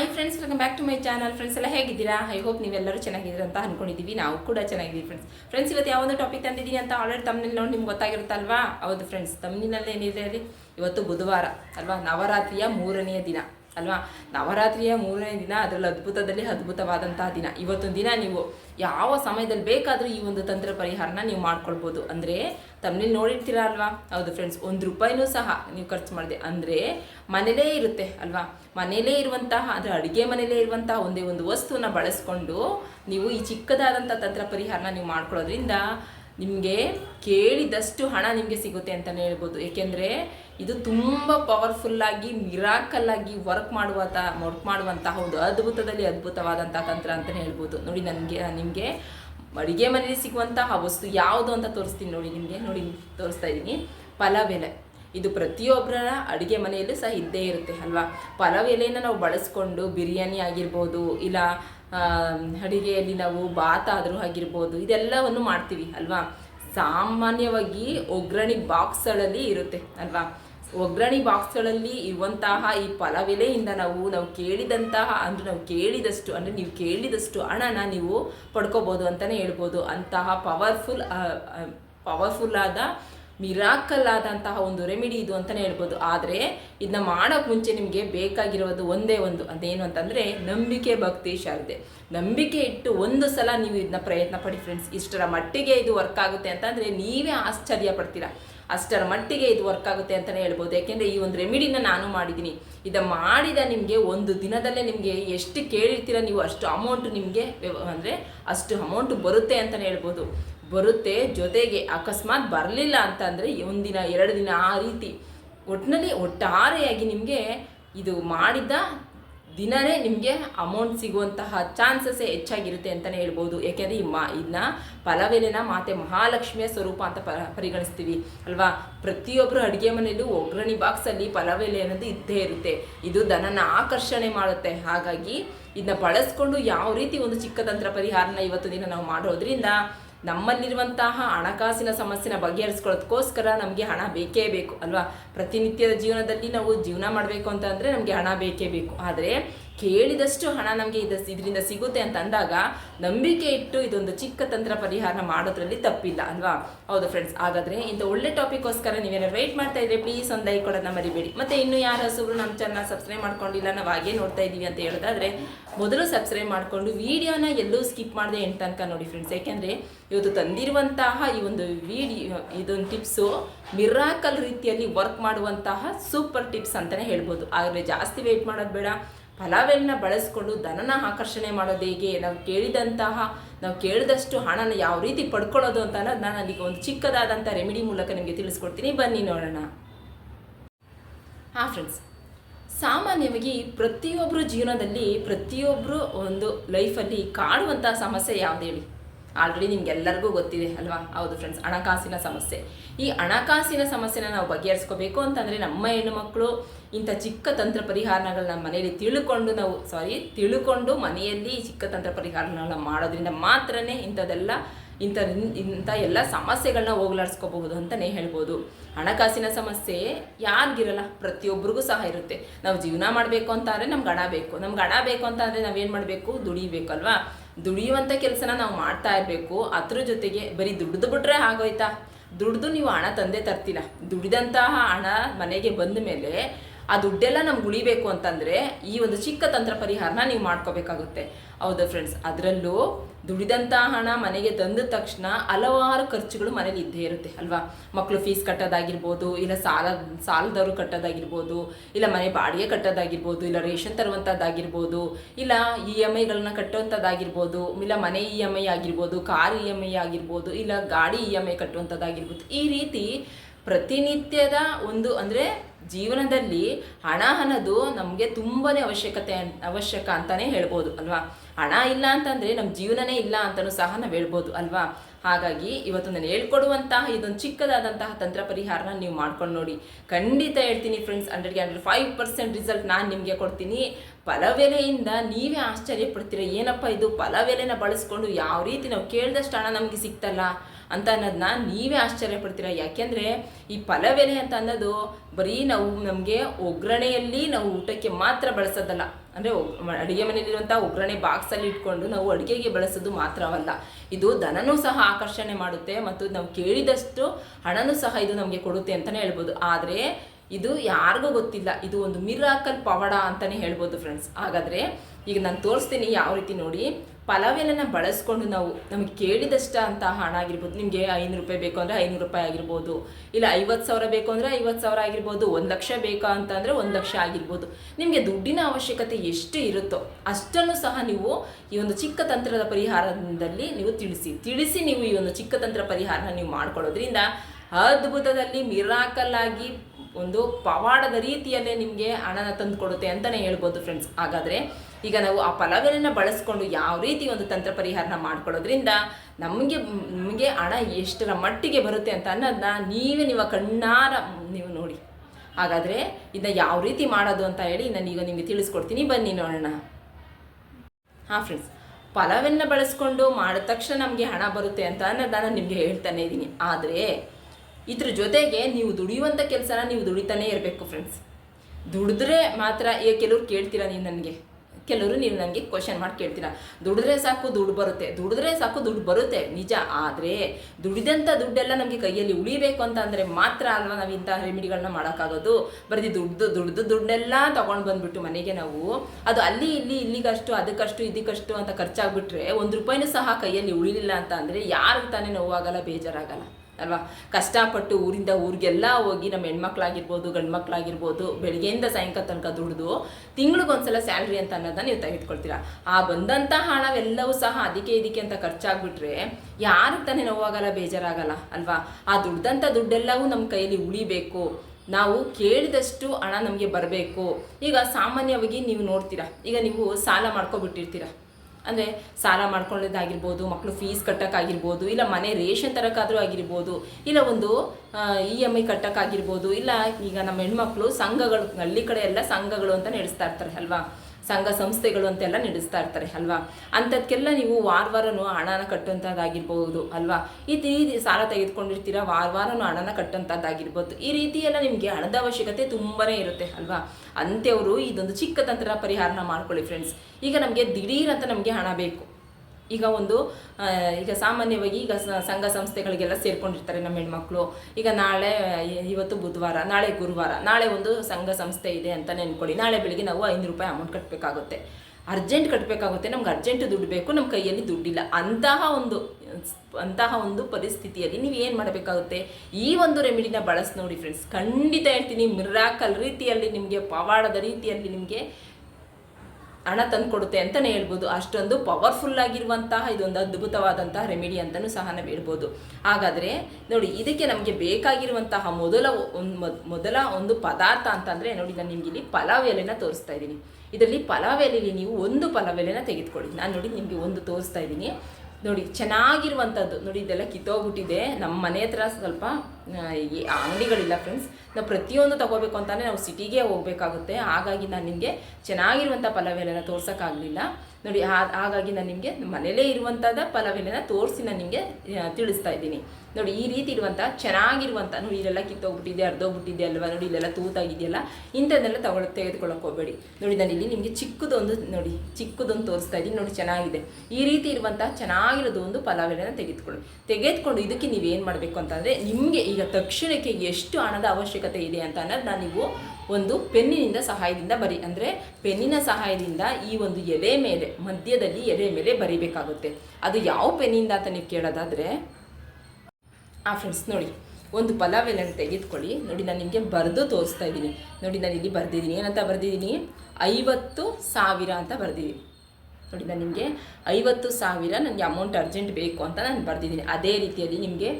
Hi friends welcome back to my channel friends ಎಲ್ಲ ಹೇಗಿದ್ದೀರಾ? I hope ನೀವೆಲ್ಲರೂ ಚೆನ್ನಾಗಿದ್ದೀರಾ ಅಂತ ಅನ್ಕೊಂಡಿದ್ದೀವಿ. ನಾವು ಕೂಡ ಚೆನ್ನಾಗಿದ್ದೀವಿ ಫ್ರೆಂಡ್ಸ್ ಫ್ರೆಂಡ್ಸ್ ಇವತ್ತು ಯಾವೊಂದು ಟಾಪಿಕ್ ತಂದಿದ್ದೀನಿ ಅಂತ ಆಲ್ರೆಡಿ ತಮ್ಮಲ್ಲಿ ನೋಡಿ ನಿಮ್ಗೆ ಗೊತ್ತಾಗಿರುತ್ತಲ್ವಾ? ಹೌದು ಫ್ರೆಂಡ್ಸ್ ತಮ್ಮನಲ್ಲಿ ಏನಿದೆ ಅಲ್ಲಿ? ಇವತ್ತು ಬುಧವಾರ, ಅಲ್ವಾ? ನವರಾತ್ರಿಯ ಮೂರನೆಯ ದಿನ, ಅಲ್ವಾ? ನವರಾತ್ರಿಯ ಮೂರನೇ ದಿನ, ಅದರಲ್ಲಿ ಅದ್ಭುತದಲ್ಲಿ ಅದ್ಭುತವಾದಂತಹ ದಿನ. ಇವತ್ತೊಂದು ದಿನ ನೀವು ಯಾವ ಸಮಯದಲ್ಲಿ ಬೇಕಾದರೂ ಈ ಒಂದು ತಂತ್ರ ಪರಿಹಾರನ ನೀವು ಮಾಡ್ಕೊಳ್ಬೋದು. ಅಂದರೆ ತಮ್ಮಲ್ಲಿ ನೋಡಿರ್ತೀರ ಅಲ್ವಾ? ಹೌದು ಫ್ರೆಂಡ್ಸ್ ಒಂದು ರೂಪಾಯಿನೂ ಸಹ ನೀವು ಖರ್ಚು ಮಾಡಿದೆ. ಅಂದರೆ ಮನೇಲೇ ಇರುತ್ತೆ ಅಲ್ವಾ? ಮನೇಲೇ ಇರುವಂತಹ, ಅಂದರೆ ಅಡುಗೆ ಮನೇಲೇ ಇರುವಂತಹ ಒಂದೇ ಒಂದು ವಸ್ತುವನ್ನ ಬಳಸ್ಕೊಂಡು ನೀವು ಈ ಚಿಕ್ಕದಾದಂಥ ತಂತ್ರ ಪರಿಹಾರನ ನೀವು ಮಾಡ್ಕೊಳ್ಳೋದ್ರಿಂದ ನಿಮಗೆ ಕೇಳಿದಷ್ಟು ಹಣ ನಿಮಗೆ ಸಿಗುತ್ತೆ ಅಂತಲೇ ಹೇಳ್ಬೋದು. ಏಕೆಂದರೆ ಇದು ತುಂಬ ಪವರ್ಫುಲ್ಲಾಗಿ ಮಿರಾಕಲ್ಲಾಗಿ ವರ್ಕ್ ಮಾಡುವಂಥ ವರ್ಕ್ ಮಾಡುವಂತಹ ಒಂದು ಅದ್ಭುತದಲ್ಲಿ ಅದ್ಭುತವಾದಂಥ ತಂತ್ರ ಅಂತಲೇ ಹೇಳ್ಬೋದು. ನೋಡಿ ನನಗೆ, ನಿಮಗೆ ಅಡುಗೆ ಮನೆಯಲ್ಲಿ ಸಿಗುವಂತಹ ವಸ್ತು ಯಾವುದು ಅಂತ ತೋರಿಸ್ತೀನಿ ನೋಡಿ, ನಿಮಗೆ ನೋಡಿ, ತೋರಿಸ್ತಾ ಇದ್ದೀನಿ. ಪಲಾವ್ ಎಲೆ ಇದು ಪ್ರತಿಯೊಬ್ಬರ ಅಡುಗೆ ಮನೆಯಲ್ಲೂ ಸಹ ಇದ್ದೇ ಇರುತ್ತೆ ಅಲ್ವಾ? ಪಲಾವ್ ನಾವು ಬಳಸ್ಕೊಂಡು ಬಿರಿಯಾನಿ ಆಗಿರ್ಬೋದು, ಇಲ್ಲ ಅಡುಗೆಯಲ್ಲಿ ನಾವು ಬಾತ್ ಆದರೂ ಆಗಿರ್ಬೋದು, ಇದೆಲ್ಲವನ್ನು ಮಾಡ್ತೀವಿ ಅಲ್ವಾ? ಸಾಮಾನ್ಯವಾಗಿ ಒಗ್ಗರಣೆ ಬಾಕ್ಸ್ಗಳಲ್ಲಿ ಇರುತ್ತೆ ಅಲ್ವಾ? ಒಗ್ಗರಣೆ ಬಾಕ್ಸ್ಗಳಲ್ಲಿ ಇರುವಂತಹ ಈ ಫಲವಿಲೆಯಿಂದ ನಾವು ನಾವು ಕೇಳಿದಂತಹ, ಅಂದರೆ ನಾವು ಕೇಳಿದಷ್ಟು, ಅಂದರೆ ನೀವು ಕೇಳಿದಷ್ಟು ಹಣನ ನೀವು ಪಡ್ಕೋಬೋದು ಅಂತಲೇ ಹೇಳ್ಬೋದು. ಅಂತಹ ಪವರ್ಫುಲ್ ಪವರ್ಫುಲ್ ಆದ, ಮಿರಾಕಲ್ ಆದಂತಹ ಒಂದು ರೆಮಿಡಿ ಇದು ಅಂತಲೇ ಹೇಳ್ಬೋದು. ಆದರೆ ಇದನ್ನ ಮಾಡೋಕ್ಕೆ ಮುಂಚೆ ನಿಮಗೆ ಬೇಕಾಗಿರೋದು ಒಂದೇ ಒಂದು, ಅದೇನು ಅಂತಂದರೆ ನಂಬಿಕೆ, ಭಕ್ತಿ ಶ್ರದ್ಧೆ ನಂಬಿಕೆ ಇಟ್ಟು ಒಂದು ಸಲ ನೀವು ಇದನ್ನ ಪ್ರಯತ್ನ ಪಡಿ ಫ್ರೆಂಡ್ಸ್ ಇಷ್ಟರ ಮಟ್ಟಿಗೆ ಇದು ವರ್ಕ್ ಆಗುತ್ತೆ ಅಂತಂದರೆ ನೀವೇ ಆಶ್ಚರ್ಯ ಪಡ್ತೀರಾ. ಅಷ್ಟರ ಮಟ್ಟಿಗೆ ಇದು ವರ್ಕ್ ಆಗುತ್ತೆ ಅಂತಲೇ ಹೇಳ್ಬೋದು. ಯಾಕೆಂದರೆ ಈ ಒಂದು ರೆಮಿಡಿನ ನಾನು ಮಾಡಿದ್ದೀನಿ. ಇದು ಮಾಡಿದ ನಿಮಗೆ ಒಂದು ದಿನದಲ್ಲೇ ನಿಮಗೆ ಎಷ್ಟು ಕೇಳಿರ್ತೀರ ನೀವು ಅಷ್ಟು ಅಮೌಂಟ್ ನಿಮಗೆ ಅಂದರೆ ಅಷ್ಟು ಅಮೌಂಟ್ ಬರುತ್ತೆ ಅಂತಲೇ ಹೇಳ್ಬೋದು. ಬರುತ್ತೆ ಜೊತೆಗೆ ಅಕಸ್ಮಾತ್ ಬರಲಿಲ್ಲ ಅಂತಂದರೆ ಒಂದಿನ ಎರಡು ದಿನ ಆ ರೀತಿ ಒಟ್ಟಿನಲ್ಲಿ ಒಟ್ಟಾರೆಯಾಗಿ ನಿಮಗೆ ಇದು ಮಾಡಿದ ದಿನವೇ ನಿಮಗೆ ಅಮೌಂಟ್ ಸಿಗುವಂತಹ ಚಾನ್ಸಸ್ಸೇ ಹೆಚ್ಚಾಗಿರುತ್ತೆ ಅಂತಲೇ ಹೇಳ್ಬೋದು. ಯಾಕೆಂದರೆ ಈ ಮಾ ಇದನ್ನ ಫಲವೆಲೆನ ಮಾತೆ ಮಹಾಲಕ್ಷ್ಮಿಯ ಸ್ವರೂಪ ಅಂತ ಪರಿಗಣಿಸ್ತೀವಿ. ಅಲ್ವಾ? ಪ್ರತಿಯೊಬ್ಬರು ಅಡುಗೆ ಮನೆಯಲ್ಲೂ ಒಗ್ಗರಣೆ ಬಾಕ್ಸಲ್ಲಿ ಫಲವೆಲೆ ಅನ್ನೋದು ಇದ್ದೇ ಇರುತ್ತೆ. ಇದು ದನನ ಆಕರ್ಷಣೆ ಮಾಡುತ್ತೆ. ಹಾಗಾಗಿ ಇದನ್ನ ಬಳಸ್ಕೊಂಡು ಯಾವ ರೀತಿ ಒಂದು ಚಿಕ್ಕ ತಂತ್ರ ಪರಿಹಾರನ ಇವತ್ತು ದಿನ ನಾವು ಮಾಡೋದ್ರಿಂದ ನಮ್ಮಲ್ಲಿರುವಂತಹ ಹಣಕಾಸಿನ ಸಮಸ್ಯೆನ ಬಗೆಹರಿಸ್ಕೊಳ್ಳೋದಕ್ಕೋಸ್ಕರ ನಮಗೆ ಹಣ ಬೇಕೇ ಬೇಕು, ಅಲ್ವಾ? ಪ್ರತಿನಿತ್ಯದ ಜೀವನದಲ್ಲಿ ನಾವು ಜೀವನ ಮಾಡಬೇಕು ಅಂತ ಅಂದರೆ ನಮಗೆ ಹಣ ಬೇಕೇ ಬೇಕು. ಆದರೆ ಕೇಳಿದಷ್ಟು ಹಣ ನಮಗೆ ಇದು ಇದರಿಂದ ಸಿಗುತ್ತೆ ಅಂತ ಅಂದಾಗ ನಂಬಿಕೆ ಇಟ್ಟು ಇದೊಂದು ಚಿಕ್ಕ ತಂತ್ರ ಪರಿಹಾರ ಮಾಡೋದ್ರಲ್ಲಿ ತಪ್ಪಿಲ್ಲ, ಅಲ್ವಾ? ಹೌದು ಫ್ರೆಂಡ್ಸ್ ಹಾಗಾದರೆ ಇಂಥ ಒಳ್ಳೆ ಟಾಪಿಕ್ಗೋಸ್ಕರ ನೀವೇನಾದ್ರು ವೆಯ್ಟ್ ಮಾಡ್ತಾ ಇದ್ರೆ ಪ್ಲೀಸ್ ಒಂದು ಲೈಕ್ ಕೊಡೋದನ್ನ ಮರಿಬೇಡಿ. ಮತ್ತು ಇನ್ನು ಯಾರು ಹಸುರು ನಮ್ಮ ಚಾನಲ್ ಸಬ್ಸ್ಕ್ರೈಬ್ ಮಾಡ್ಕೊಂಡಿಲ್ಲ ನಾವು ಹಾಗೆ ನೋಡ್ತಾ ಇದ್ದೀವಿ ಅಂತ ಹೇಳೋದಾದ್ರೆ ಮೊದಲು ಸಬ್ಸ್ಕ್ರೈಬ್ ಮಾಡಿಕೊಂಡು ವಿಡಿಯೋನ ಎಲ್ಲೂ ಸ್ಕಿಪ್ ಮಾಡದೆ ಎಂಟು ತನಕ ನೋಡಿ ಫ್ರೆಂಡ್ಸ್ ಯಾಕೆಂದರೆ ಇವತ್ತು ತಂದಿರುವಂತಹ ಈ ಒಂದು ವಿಡಿಯೋ ಇದೊಂದು ಟಿಪ್ಸು ಮಿರಾಕಲ್ ರೀತಿಯಲ್ಲಿ ವರ್ಕ್ ಮಾಡುವಂತಹ ಸೂಪರ್ ಟಿಪ್ಸ್ ಅಂತಲೇ ಹೇಳ್ಬೋದು. ಆದರೆ ಜಾಸ್ತಿ ವೆಯ್ಟ್ ಮಾಡೋದು ಬೇಡ. ಫಲಾವೆಲ್ನ ಬಳಸ್ಕೊಂಡು ಧನನ ಆಕರ್ಷಣೆ ಮಾಡೋದು ಹೇಗೆ? ನಾವು ಕೇಳಿದಂತಹ, ನಾವು ಕೇಳಿದಷ್ಟು ಹಣನ ಯಾವ ರೀತಿ ಪಡ್ಕೊಳ್ಳೋದು ಅಂತ ನಾನು ಅಲ್ಲಿಗೆ ಒಂದು ಚಿಕ್ಕದಾದಂಥ ರೆಮಿಡಿ ಮೂಲಕ ನಿಮಗೆ ತಿಳಿಸ್ಕೊಡ್ತೀನಿ. ಬನ್ನಿ ನೋಡೋಣ. ಹಾಂ ಫ್ರೆಂಡ್ಸ್ ಸಾಮಾನ್ಯವಾಗಿ ಪ್ರತಿಯೊಬ್ಬರು ಜೀವನದಲ್ಲಿ ಪ್ರತಿಯೊಬ್ಬರು ಒಂದು ಲೈಫಲ್ಲಿ ಕಾಡುವಂಥ ಸಮಸ್ಯೆ ಯಾವ್ದು ಹೇಳಿ? ಆಲ್ರೆಡಿ ನಿಮ್ಗೆಲ್ಲರಿಗೂ ಗೊತ್ತಿದೆ ಅಲ್ವಾ? ಹೌದು ಫ್ರೆಂಡ್ಸ್ ಹಣಕಾಸಿನ ಸಮಸ್ಯೆ. ಈ ಹಣಕಾಸಿನ ಸಮಸ್ಯೆನ ನಾವು ಬಗೆಹರಿಸ್ಕೋಬೇಕು ಅಂತಂದರೆ ನಮ್ಮ ಹೆಣ್ಣುಮಕ್ಕಳು ಇಂಥ ಚಿಕ್ಕ ತಂತ್ರ ಪರಿಹಾರಗಳನ್ನ ಮನೆಯಲ್ಲಿ ತಿಳ್ಕೊಂಡು ನಾವು ಸಾರಿ ತಿಳ್ಕೊಂಡು ಮನೆಯಲ್ಲಿ ಚಿಕ್ಕ ತಂತ್ರ ಪರಿಹಾರಗಳನ್ನ ಮಾಡೋದ್ರಿಂದ ಮಾತ್ರನೇ ಇಂಥದೆಲ್ಲ, ಇಂಥ ಇಂಥ ಎಲ್ಲ ಸಮಸ್ಯೆಗಳನ್ನ ಹೋಗ್ಲಾಡಿಸ್ಕೋಬಹುದು ಅಂತಲೇ ಹೇಳ್ಬೋದು. ಹಣಕಾಸಿನ ಸಮಸ್ಯೆ ಯಾರಿಗಿರಲ್ಲ ಪ್ರತಿಯೊಬ್ಬರಿಗೂ ಸಹ ಇರುತ್ತೆ. ನಾವು ಜೀವನ ಮಾಡಬೇಕು ಅಂತ ಅಂದರೆ ನಮ್ಗೆ ಹಣ ಬೇಕು. ನಮ್ಗೆ ಹಣ ಬೇಕು ಅಂತ ಅಂದರೆ ನಾವೇನು ಮಾಡಬೇಕು? ದುಡಿಬೇಕಲ್ವಾ ದುಡಿಯುವಂಥ ಕೆಲಸನ ನಾವು ಮಾಡ್ತಾ ಇರಬೇಕು. ಅದ್ರ ಜೊತೆಗೆ ಬರೀ ದುಡ್ದು ಬಿಟ್ರೆ ಆಗೋಯ್ತಾ ದುಡ್ದು ನೀವು ಹಣ ತಂದೆ ತರ್ತೀರ? ದುಡಿದಂತಹ ಹಣ ಮನೆಗೆ ಬಂದ ಮೇಲೆ ಆ ದುಡ್ಡೆಲ್ಲ ನಮ್ಗೆ ಉಳಿಬೇಕು ಅಂತಂದರೆ ಈ ಒಂದು ಚಿಕ್ಕ ತಂತ್ರ ಪರಿಹಾರನ ನೀವು ಮಾಡ್ಕೋಬೇಕಾಗುತ್ತೆ. ಹೌದಾ ಫ್ರೆಂಡ್ಸ್ ಅದರಲ್ಲೂ ದುಡಿದಂತ ಹಣ ಮನೆಗೆ ತಂದ ತಕ್ಷಣ ಹಲವಾರು ಖರ್ಚುಗಳು ಮನೇಲಿ ಇದ್ದೇ ಇರುತ್ತೆ, ಅಲ್ವಾ? ಮಕ್ಕಳು ಫೀಸ್ ಕಟ್ಟೋದಾಗಿರ್ಬೋದು, ಇಲ್ಲ ಸಾಲ, ಸಾಲದವರು ಕಟ್ಟೋದಾಗಿರ್ಬೋದು, ಇಲ್ಲ ಮನೆ ಬಾಡಿಗೆ ಕಟ್ಟೋದಾಗಿರ್ಬೋದು, ಇಲ್ಲ ರೇಷನ್ ತರುವಂಥದ್ದಾಗಿರ್ಬೋದು ಇಲ್ಲ ಇ ಎಂ ಐಗಳನ್ನ ಕಟ್ಟುವಂಥದ್ದಾಗಿರ್ಬೋದು ಇಲ್ಲ ಮನೆ ಇ ಎಂ ಐ ಆಗಿರ್ಬೋದು, ಕಾರ್ ಇ ಎಂ ಐ ಆಗಿರ್ಬೋದು, ಇಲ್ಲ ಗಾಡಿ ಇ ಎಂ ಐ ಕಟ್ಟುವಂಥದ್ದಾಗಿರ್ಬೋದು ಈ ರೀತಿ ಪ್ರತಿನಿತ್ಯದ ಒಂದು ಅಂದರೆ ಜೀವನದಲ್ಲಿ ಹಣ ಅನ್ನೋದು ನಮಗೆ ತುಂಬಾ ಅವಶ್ಯಕತೆ ಅವಶ್ಯಕ ಅಂತಲೇ ಹೇಳ್ಬೋದು, ಅಲ್ವಾ? ಹಣ ಇಲ್ಲ ಅಂತಂದರೆ ನಮ್ಮ ಜೀವನನೇ ಇಲ್ಲ ಅಂತಲೂ ಸಹ ನಾವು ಹೇಳ್ಬೋದು, ಅಲ್ವಾ? ಹಾಗಾಗಿ ಇವತ್ತು ನಾನು ಹೇಳ್ಕೊಡುವಂತಹ ಇದೊಂದು ಚಿಕ್ಕದಾದಂತಹ ತಂತ್ರ ಪರಿಹಾರನ ನೀವು ಮಾಡ್ಕೊಂಡು ನೋಡಿ. ಖಂಡಿತ ಹೇಳ್ತೀನಿ ಫ್ರೆಂಡ್ಸ್ ಹಂಡ್ರೆಡ್ಗೆ ಹಂಡ್ರೆಡ್ ಫೈವ್ ಪರ್ಸೆಂಟ್ ರಿಸಲ್ಟ್ ನಾನು ನಿಮಗೆ ಕೊಡ್ತೀನಿ. ಫಲವೆಲೆಯಿಂದ ನೀವೇ ಆಶ್ಚರ್ಯ ಪಡ್ತೀರ ಏನಪ್ಪ ಇದು? ಫಲವೆಲೆನ ಬಳಸ್ಕೊಂಡು ಯಾವ ರೀತಿ ನಾವು ಕೇಳಿದಷ್ಟು ಹಣ ನಮಗೆ ಸಿಗ್ತಲ್ಲ ಅಂತ ಅನ್ನೋದನ್ನ ನೀವೇ ಆಶ್ಚರ್ಯ ಪಡ್ತೀರಾ? ಯಾಕೆಂದರೆ ಈ ಫಲವೆಲೆ ಅಂತ ಅನ್ನೋದು ಬರೀ ನಾವು ನಮಗೆ ಒಗ್ಗರಣೆಯಲ್ಲಿ ನಾವು ಊಟಕ್ಕೆ ಮಾತ್ರ ಬಳಸೋದಲ್ಲ. ಅಂದರೆ ಅಡುಗೆ ಮನೆಯಲ್ಲಿರುವಂಥ ಒಗ್ಗರಣೆ ಬಾಕ್ಸಲ್ಲಿ ಇಟ್ಕೊಂಡು ನಾವು ಅಡುಗೆಗೆ ಬಳಸೋದು ಮಾತ್ರವಲ್ಲ. ಇದು ಧನನೂ ಸಹ ಆಕರ್ಷಣೆ ಮಾಡುತ್ತೆ ಮತ್ತು ನಾವು ಕೇಳಿದಷ್ಟು ಹಣನೂ ಸಹ ಇದು ನಮಗೆ ಕೊಡುತ್ತೆ ಅಂತಲೇ ಹೇಳ್ಬೋದು. ಆದರೆ ಇದು ಯಾರಿಗೂ ಗೊತ್ತಿಲ್ಲ. ಇದು ಒಂದು ಮಿರಾಕಲ್ ಪವಾಡ ಅಂತಲೇ ಹೇಳ್ಬೋದು ಫ್ರೆಂಡ್ಸ್ ಹಾಗಾದರೆ ಈಗ ನಾನು ತೋರಿಸ್ತೀನಿ ಯಾವ ರೀತಿ ನೋಡಿ. ಪಲಾವೆಲೆನ ಬಳಸ್ಕೊಂಡು ನಾವು ನಮಗೆ ಕೇಳಿದಷ್ಟ ಅಂತ ಹಣ ಆಗಿರ್ಬೋದು, ನಿಮಗೆ ಐನೂರು ರೂಪಾಯಿ ಬೇಕು ಅಂದರೆ ಐನೂರು ರೂಪಾಯಿ ಆಗಿರ್ಬೋದು, ಇಲ್ಲ ಐವತ್ತು ಸಾವಿರ ಬೇಕು ಅಂದರೆ ಐವತ್ತು ಸಾವಿರ ಆಗಿರ್ಬೋದು, ಒಂದು ಲಕ್ಷ ಬೇಕಾ ಅಂತಂದರೆ ಒಂದು ಲಕ್ಷ ಆಗಿರ್ಬೋದು, ನಿಮಗೆ ದುಡ್ಡಿನ ಅವಶ್ಯಕತೆ ಎಷ್ಟು ಇರುತ್ತೋ ಅಷ್ಟನ್ನು ಸಹ ನೀವು ಈ ಒಂದು ಚಿಕ್ಕ ತಂತ್ರದ ಪರಿಹಾರದಲ್ಲಿ ನೀವು ತಿಳಿಸಿ ತಿಳಿಸಿ ನೀವು ಈ ಒಂದು ಚಿಕ್ಕ ತಂತ್ರ ಪರಿಹಾರನ ನೀವು ಮಾಡ್ಕೊಳ್ಳೋದ್ರಿಂದ ಅದ್ಭುತದಲ್ಲಿ ಮಿರಾಕಲ್ ಆಗಿ ಒಂದು ಪವಾಡದ ರೀತಿಯಲ್ಲೇ ನಿಮಗೆ ಹಣನ ತಂದು ಕೊಡುತ್ತೆ ಅಂತಲೇ ಹೇಳ್ಬೋದು ಫ್ರೆಂಡ್ಸ್ ಹಾಗಾದರೆ ಈಗ ನಾವು ಆ ಪಲಾವೆಲೆನ ಬಳಸ್ಕೊಂಡು ಯಾವ ರೀತಿ ಒಂದು ತಂತ್ರ ಪರಿಹಾರನ ಮಾಡ್ಕೊಳ್ಳೋದ್ರಿಂದ ನಮಗೆ, ನಿಮಗೆ ಹಣ ಎಷ್ಟರ ಮಟ್ಟಿಗೆ ಬರುತ್ತೆ ಅಂತ ಅನ್ನೋದನ್ನ ನೀವೇ ನೀವು ಕಣ್ಣಾರ ನೀವು ನೋಡಿ. ಹಾಗಾದರೆ ಇದನ್ನ ಯಾವ ರೀತಿ ಮಾಡೋದು ಅಂತ ಹೇಳಿ ನಾನು ಈಗ ನಿಮಗೆ ತಿಳಿಸ್ಕೊಡ್ತೀನಿ. ಬನ್ನಿ ನೋಡೋಣ. ಹಾಂ ಫ್ರೆಂಡ್ಸ್ ಪಲಾವೆನ್ನ ಬಳಸ್ಕೊಂಡು ಮಾಡಿದ ತಕ್ಷಣ ನಮಗೆ ಹಣ ಬರುತ್ತೆ ಅಂತ ಅನ್ನೋದನ್ನ ನಿಮಗೆ ಹೇಳ್ತಾನೆ ಇದ್ದೀನಿ. ಆದರೆ ಇದ್ರ ಜೊತೆಗೆ ನೀವು ದುಡಿಯುವಂಥ ಕೆಲಸನ ನೀವು ದುಡಿತಾನೇ ಇರಬೇಕು ಫ್ರೆಂಡ್ಸ್ ದುಡಿದ್ರೆ ಮಾತ್ರ ಈಗ ಕೆಲವ್ರು ಕೇಳ್ತೀರಾ ನೀವು ನನಗೆ? ಕೆಲವರು ನೀವು ನನಗೆ ಕ್ವಶನ್ ಮಾಡಿ ಕೇಳ್ತೀರ. ದುಡಿದ್ರೆ ಸಾಕು, ದುಡ್ಡು ಬರುತ್ತೆ. ದುಡಿದ್ರೆ ಸಾಕು, ದುಡ್ಡು ಬರುತ್ತೆ. ನಿಜ. ಆದರೆ ದುಡಿದಂಥ ದುಡ್ಡೆಲ್ಲ ನಮಗೆ ಕೈಯಲ್ಲಿ ಉಳಿಬೇಕು ಅಂತ ಅಂದರೆ ಮಾತ್ರ ಅಲ್ವಾ ನಾವು ಇಂಥ ರೆಮಿಡಿಗಳನ್ನ ಮಾಡೋಕ್ಕಾಗೋದು? ಬರೀ ದುಡ್ಡು ದುಡ್ದು ದುಡ್ಡೆಲ್ಲ ತೊಗೊಂಡು ಬಂದುಬಿಟ್ಟು ಮನೆಗೆ ನಾವು ಅದು ಅಲ್ಲಿ, ಇಲ್ಲಿ, ಇಲ್ಲಿಗಷ್ಟು, ಅದಕ್ಕಷ್ಟು, ಇದಕ್ಕಷ್ಟು ಅಂತ ಖರ್ಚಾಗ್ಬಿಟ್ರೆ ಒಂದು ರೂಪಾಯಿನೂ ಸಹ ಕೈಯಲ್ಲಿ ಉಳಿಲಿಲ್ಲ ಅಂತ ಅಂದರೆ ಯಾರು ತಾನೇ ನೋವಾಗಲ್ಲ, ಬೇಜಾರಾಗಲ್ಲ. ಅಲ್ವಾ? ಕಷ್ಟಪಟ್ಟು ಊರಿಂದ ಊರಿಗೆಲ್ಲ ಹೋಗಿ ನಮ್ಮ ಹೆಣ್ಮಕ್ಳಾಗಿರ್ಬೋದು ಗಂಡು ಮಕ್ಳಾಗಿರ್ಬೋದು ಬೆಳಗ್ಗೆಯಿಂದ ಸಾಯಂಕಾಲ ತನಕ ದುಡಿದು ತಿಂಗಳಿಗೊಂದ್ಸಲ ಸ್ಯಾಲ್ರಿ ಅಂತ ಅನ್ನೋದನ್ನ ನೀವು ತೆಗೆದುಕೊಳ್ತೀರಾ? ಆ ಬಂದಂಥ ಹಣವೆಲ್ಲವೂ ಸಹ ಅದಕ್ಕೆ ಇದಕ್ಕೆ ಅಂತ ಖರ್ಚಾಗ್ಬಿಟ್ರೆ ಯಾರು ತಾನೇ ನೋವಾಗಲ್ಲ, ಬೇಜಾರಾಗಲ್ಲ, ಅಲ್ವಾ? ಆ ದುಡ್ದಂಥ ದುಡ್ಡೆಲ್ಲವೂ ನಮ್ಮ ಕೈಯಲ್ಲಿ ಉಳಿಬೇಕು. ನಾವು ಕೇಳಿದಷ್ಟು ಹಣ ನಮಗೆ ಬರಬೇಕು. ಈಗ ಸಾಮಾನ್ಯವಾಗಿ ನೀವು ನೋಡ್ತೀರಾ? ಈಗ ನೀವು ಸಾಲ ಮಾಡ್ಕೊಬಿಟ್ಟಿರ್ತೀರಾ? ಅಂದರೆ ಸಾಲ ಮಾಡ್ಕೊಳ್ಳೋದಾಗಿರ್ಬೋದು ಮಕ್ಕಳು ಫೀಸ್ ಕಟ್ಟೋಕ್ಕಾಗಿರ್ಬೋದು, ಇಲ್ಲ ಮನೆ ರೇಷನ್ ತರೋಕ್ಕಾದರೂ ಆಗಿರ್ಬೋದು, ಇಲ್ಲ ಒಂದು ಇ ಎಂ ಐ ಕಟ್ಟೋಕ್ಕಾಗಿರ್ಬೋದು, ಇಲ್ಲ ಈಗ ನಮ್ಮ ಹೆಣ್ಮಕ್ಳು ಸಂಘಗಳು, ಹಳ್ಳಿ ಕಡೆ ಎಲ್ಲ ಸಂಘಗಳು ಅಂತ ನಡೆಸ್ತಾ ಇರ್ತಾರೆ ಅಲ್ವಾ? ಸಂಘ ಸಂಸ್ಥೆಗಳು ಅಂತೆಲ್ಲ ನಡೆಸ್ತಾ ಇರ್ತಾರೆ, ಅಲ್ವಾ? ಅಂಥದ್ಕೆಲ್ಲ ನೀವು ವಾರ ವಾರನೂ ಹಣನ ಕಟ್ಟುವಂಥದ್ದಾಗಿರ್ಬೋದು, ಅಲ್ವಾ? ಈ ರೀತಿ ಸಾಲ ತೆಗೆದುಕೊಂಡಿರ್ತೀರ, ವಾರ ವಾರನೂ ಹಣನ ಕಟ್ಟುವಂಥದ್ದಾಗಿರ್ಬೋದು. ಈ ರೀತಿ ಎಲ್ಲ ನಿಮಗೆ ಹಣದ ಅವಶ್ಯಕತೆ ತುಂಬಾ ಇರುತ್ತೆ, ಅಲ್ವಾ? ಅವರು ಇದೊಂದು ಚಿಕ್ಕ ತಂತ್ರ ಪರಿಹಾರನ ಮಾಡ್ಕೊಳ್ಳಿ ಫ್ರೆಂಡ್ಸ್ ಈಗ ನಮಗೆ ದಿಢೀರ್ ಅಂತ ನಮಗೆ ಹಣ ಬೇಕು. ಈಗ ಒಂದು ಈಗ ಸಾಮಾನ್ಯವಾಗಿ ಈಗ ಸಂಘ ಸಂಸ್ಥೆಗಳಿಗೆಲ್ಲ ಸೇರ್ಕೊಂಡಿರ್ತಾರೆ ನಮ್ಮ ಹೆಣ್ಮಕ್ಳು. ಈಗ ನಾಳೆ ಇವತ್ತು ಬುಧವಾರ, ನಾಳೆ ಗುರುವಾರ, ನಾಳೆ ಒಂದು ಸಂಘ ಸಂಸ್ಥೆ ಇದೆ ಅಂತ ನೆನ್ಕೊಳ್ಳಿ. ನಾಳೆ ಬೆಳಿಗ್ಗೆ ನಾವು ಐನೂರು ರೂಪಾಯಿ ಅಮೌಂಟ್ ಕಟ್ಟಬೇಕಾಗುತ್ತೆ ಅರ್ಜೆಂಟ್ ಕಟ್ಟಬೇಕಾಗುತ್ತೆ ನಮ್ಗೆ ಅರ್ಜೆಂಟ್ ದುಡ್ಡು ಬೇಕು. ನಮ್ಮ ಕೈಯಲ್ಲಿ ದುಡ್ಡಿಲ್ಲ. ಅಂತಹ ಒಂದು ಅಂತಹ ಒಂದು ಪರಿಸ್ಥಿತಿಯಲ್ಲಿ ನೀವು ಏನು ಮಾಡಬೇಕಾಗುತ್ತೆ? ಈ ಒಂದು ರೆಮಿಡಿನ ಬಳಸಿ ನೋಡಿ ಫ್ರೆಂಡ್ಸ್ ಖಂಡಿತ ಹೇಳ್ತೀನಿ ಮಿರಾಕಲ್ ರೀತಿಯಲ್ಲಿ ನಿಮಗೆ, ಪವಾಡದ ರೀತಿಯಲ್ಲಿ ನಿಮಗೆ ಹಣ ತಂದು ಕೊಡುತ್ತೆ ಅಂತಲೇ ಹೇಳ್ಬೋದು. ಅಷ್ಟೊಂದು ಪವರ್ಫುಲ್ ಆಗಿರುವಂತಹ ಇದೊಂದು ಅದ್ಭುತವಾದಂತಹ ರೆಮಿಡಿ ಅಂತಲೂ ಸಹ ನಾವು ಹೇಳ್ಬೋದು. ಹಾಗಾದರೆ ನೋಡಿ, ಇದಕ್ಕೆ ನಮಗೆ ಬೇಕಾಗಿರುವಂತಹ ಮೊದಲ ಮೊದಲ ಒಂದು ಪದಾರ್ಥ ಅಂತಂದರೆ ನೋಡಿ, ನಾನು ನಿಮಗೆ ಇಲ್ಲಿ ಪಲಾವ್ ಎಲೆನ ತೋರಿಸ್ತಾ ಇದ್ದೀನಿ. ಇದರಲ್ಲಿ ಪಲಾವ್ ಎಲೆಯಲ್ಲಿ ನೀವು ಒಂದು ಪಲಾವ್ ಎಲೆನ ತೆಗೆದುಕೊಳ್ಳಿ. ನಾನು ನೋಡಿ ನಿಮಗೆ ಒಂದು ತೋರಿಸ್ತಾ ಇದ್ದೀನಿ. ನೋಡಿ, ಚೆನ್ನಾಗಿರುವಂಥದ್ದು. ನೋಡಿ, ಇದೆಲ್ಲ ಕಿತ್ತೋಗ್ಬಿಟ್ಟಿದೆ. ನಮ್ಮ ಮನೆ ಹತ್ರ ಸ್ವಲ್ಪ ಅಂಗಡಿಗಳಿಲ್ಲ ಫ್ರೆಂಡ್ಸ್ ನಾವು ಪ್ರತಿಯೊಂದು ತೊಗೋಬೇಕು ಅಂತಲೇ ನಾವು ಸಿಟಿಗೆ ಹೋಗಬೇಕಾಗುತ್ತೆ. ಹಾಗಾಗಿ ನಾನು ನಿಮಗೆ ಚೆನ್ನಾಗಿರುವಂಥ ಪಲಾವೆಲೆನ ತೋರ್ಸೋಕ್ಕಾಗಲಿಲ್ಲ. ನೋಡಿ ಹಾಗಾಗಿ ನಾನು ನಿಮಗೆ ಮನೇಲೇ ಇರುವಂಥದ್ದು ಪಲಾವೆಲೆನ ತೋರಿಸಿ ನಾನು ನಿಮಗೆ ತಿಳಿಸ್ತಾ ಇದ್ದೀನಿ. ನೋಡಿ, ಈ ರೀತಿ ಇರುವಂಥ ಚೆನ್ನಾಗಿರುವಂಥ ನೋಡಿ, ಇಲ್ಲೆಲ್ಲ ಕಿತ್ತೋಗ್ಬಿಟ್ಟಿದೆ ಅರ್ಧೋಗ್ಬಿಟ್ಟಿದೆ ಅಲ್ವಾ, ನೋಡಿ, ಇಲ್ಲೆಲ್ಲ ತೂತಾಗಿದೆಯಲ್ಲ, ಇಂಥದ್ದೆಲ್ಲ ತಗೊಳ, ತೆಗೆದುಕೊಳ್ಳೋಕೆ ಹೋಗಬೇಡಿ. ನೋಡಿ, ನಾನು ಇಲ್ಲಿ ನಿಮಗೆ ಚಿಕ್ಕದೊಂದು, ನೋಡಿ, ಚಿಕ್ಕದೊಂದು ತೋರಿಸ್ತಾ ಇದ್ದೀನಿ, ನೋಡಿ, ಚೆನ್ನಾಗಿದೆ. ಈ ರೀತಿ ಇರುವಂಥ ಚೆನ್ನಾಗಿರೋದು ಒಂದು ಪಲಾವೆಲೆನ ತೆಗೆದುಕೊಳ್ಳಿ. ತೆಗೆದುಕೊಂಡು ಇದಕ್ಕೆ ನೀವೇನು ಮಾಡಬೇಕು ಅಂತಂದರೆ, ನಿಮಗೆ ಈಗ ತಕ್ಷಣಕ್ಕೆ ಎಷ್ಟು ಹಣದ ಅವಶ್ಯಕತೆ ಇದೆ ಅಂತ ಅನ್ನೋದು ನಾನು ನೀವು ಒಂದು ಪೆನ್ನಿನಿಂದ ಸಹಾಯದಿಂದ ಬರಿ, ಅಂದರೆ ಪೆನ್ನಿನ ಸಹಾಯದಿಂದ ಈ ಒಂದು ಎಲೆ ಮೇಲೆ, ಮಧ್ಯದಲ್ಲಿ ಎಲೆ ಮೇಲೆ ಬರಿಬೇಕಾಗುತ್ತೆ. ಅದು ಯಾವ ಪೆನ್ನಿಂದ ಅಂತ ನೀವು ಕೇಳೋದಾದರೆ, ಆ ಫ್ರೆಂಡ್ಸ್ ನೋಡಿ, ಒಂದು ಪಲಾವ್ ತೆಗೆದುಕೊಳ್ಳಿ. ನೋಡಿ, ನಾನು ನಿಮಗೆ ಬರೆದು ತೋರಿಸ್ತಾ ಇದ್ದೀನಿ. ನೋಡಿ, ನಾನು ಇಲ್ಲಿ ಬರೆದಿದ್ದೀನಿ. ಏನಂತ ಬರೆದಿದ್ದೀನಿ? ಐವತ್ತು ಸಾವಿರ ಅಂತ ಬರೆದಿದ್ದೀನಿ. ನೋಡಿ, ನಾನು ನಿಮಗೆ ಐವತ್ತು ಸಾವಿರ ನನಗೆ ಅಮೌಂಟ್ ಅರ್ಜೆಂಟ್ ಬೇಕು ಅಂತ ನಾನು ಬರೆದಿದ್ದೀನಿ. ಅದೇ ರೀತಿಯಲ್ಲಿ ನಿಮಗೆ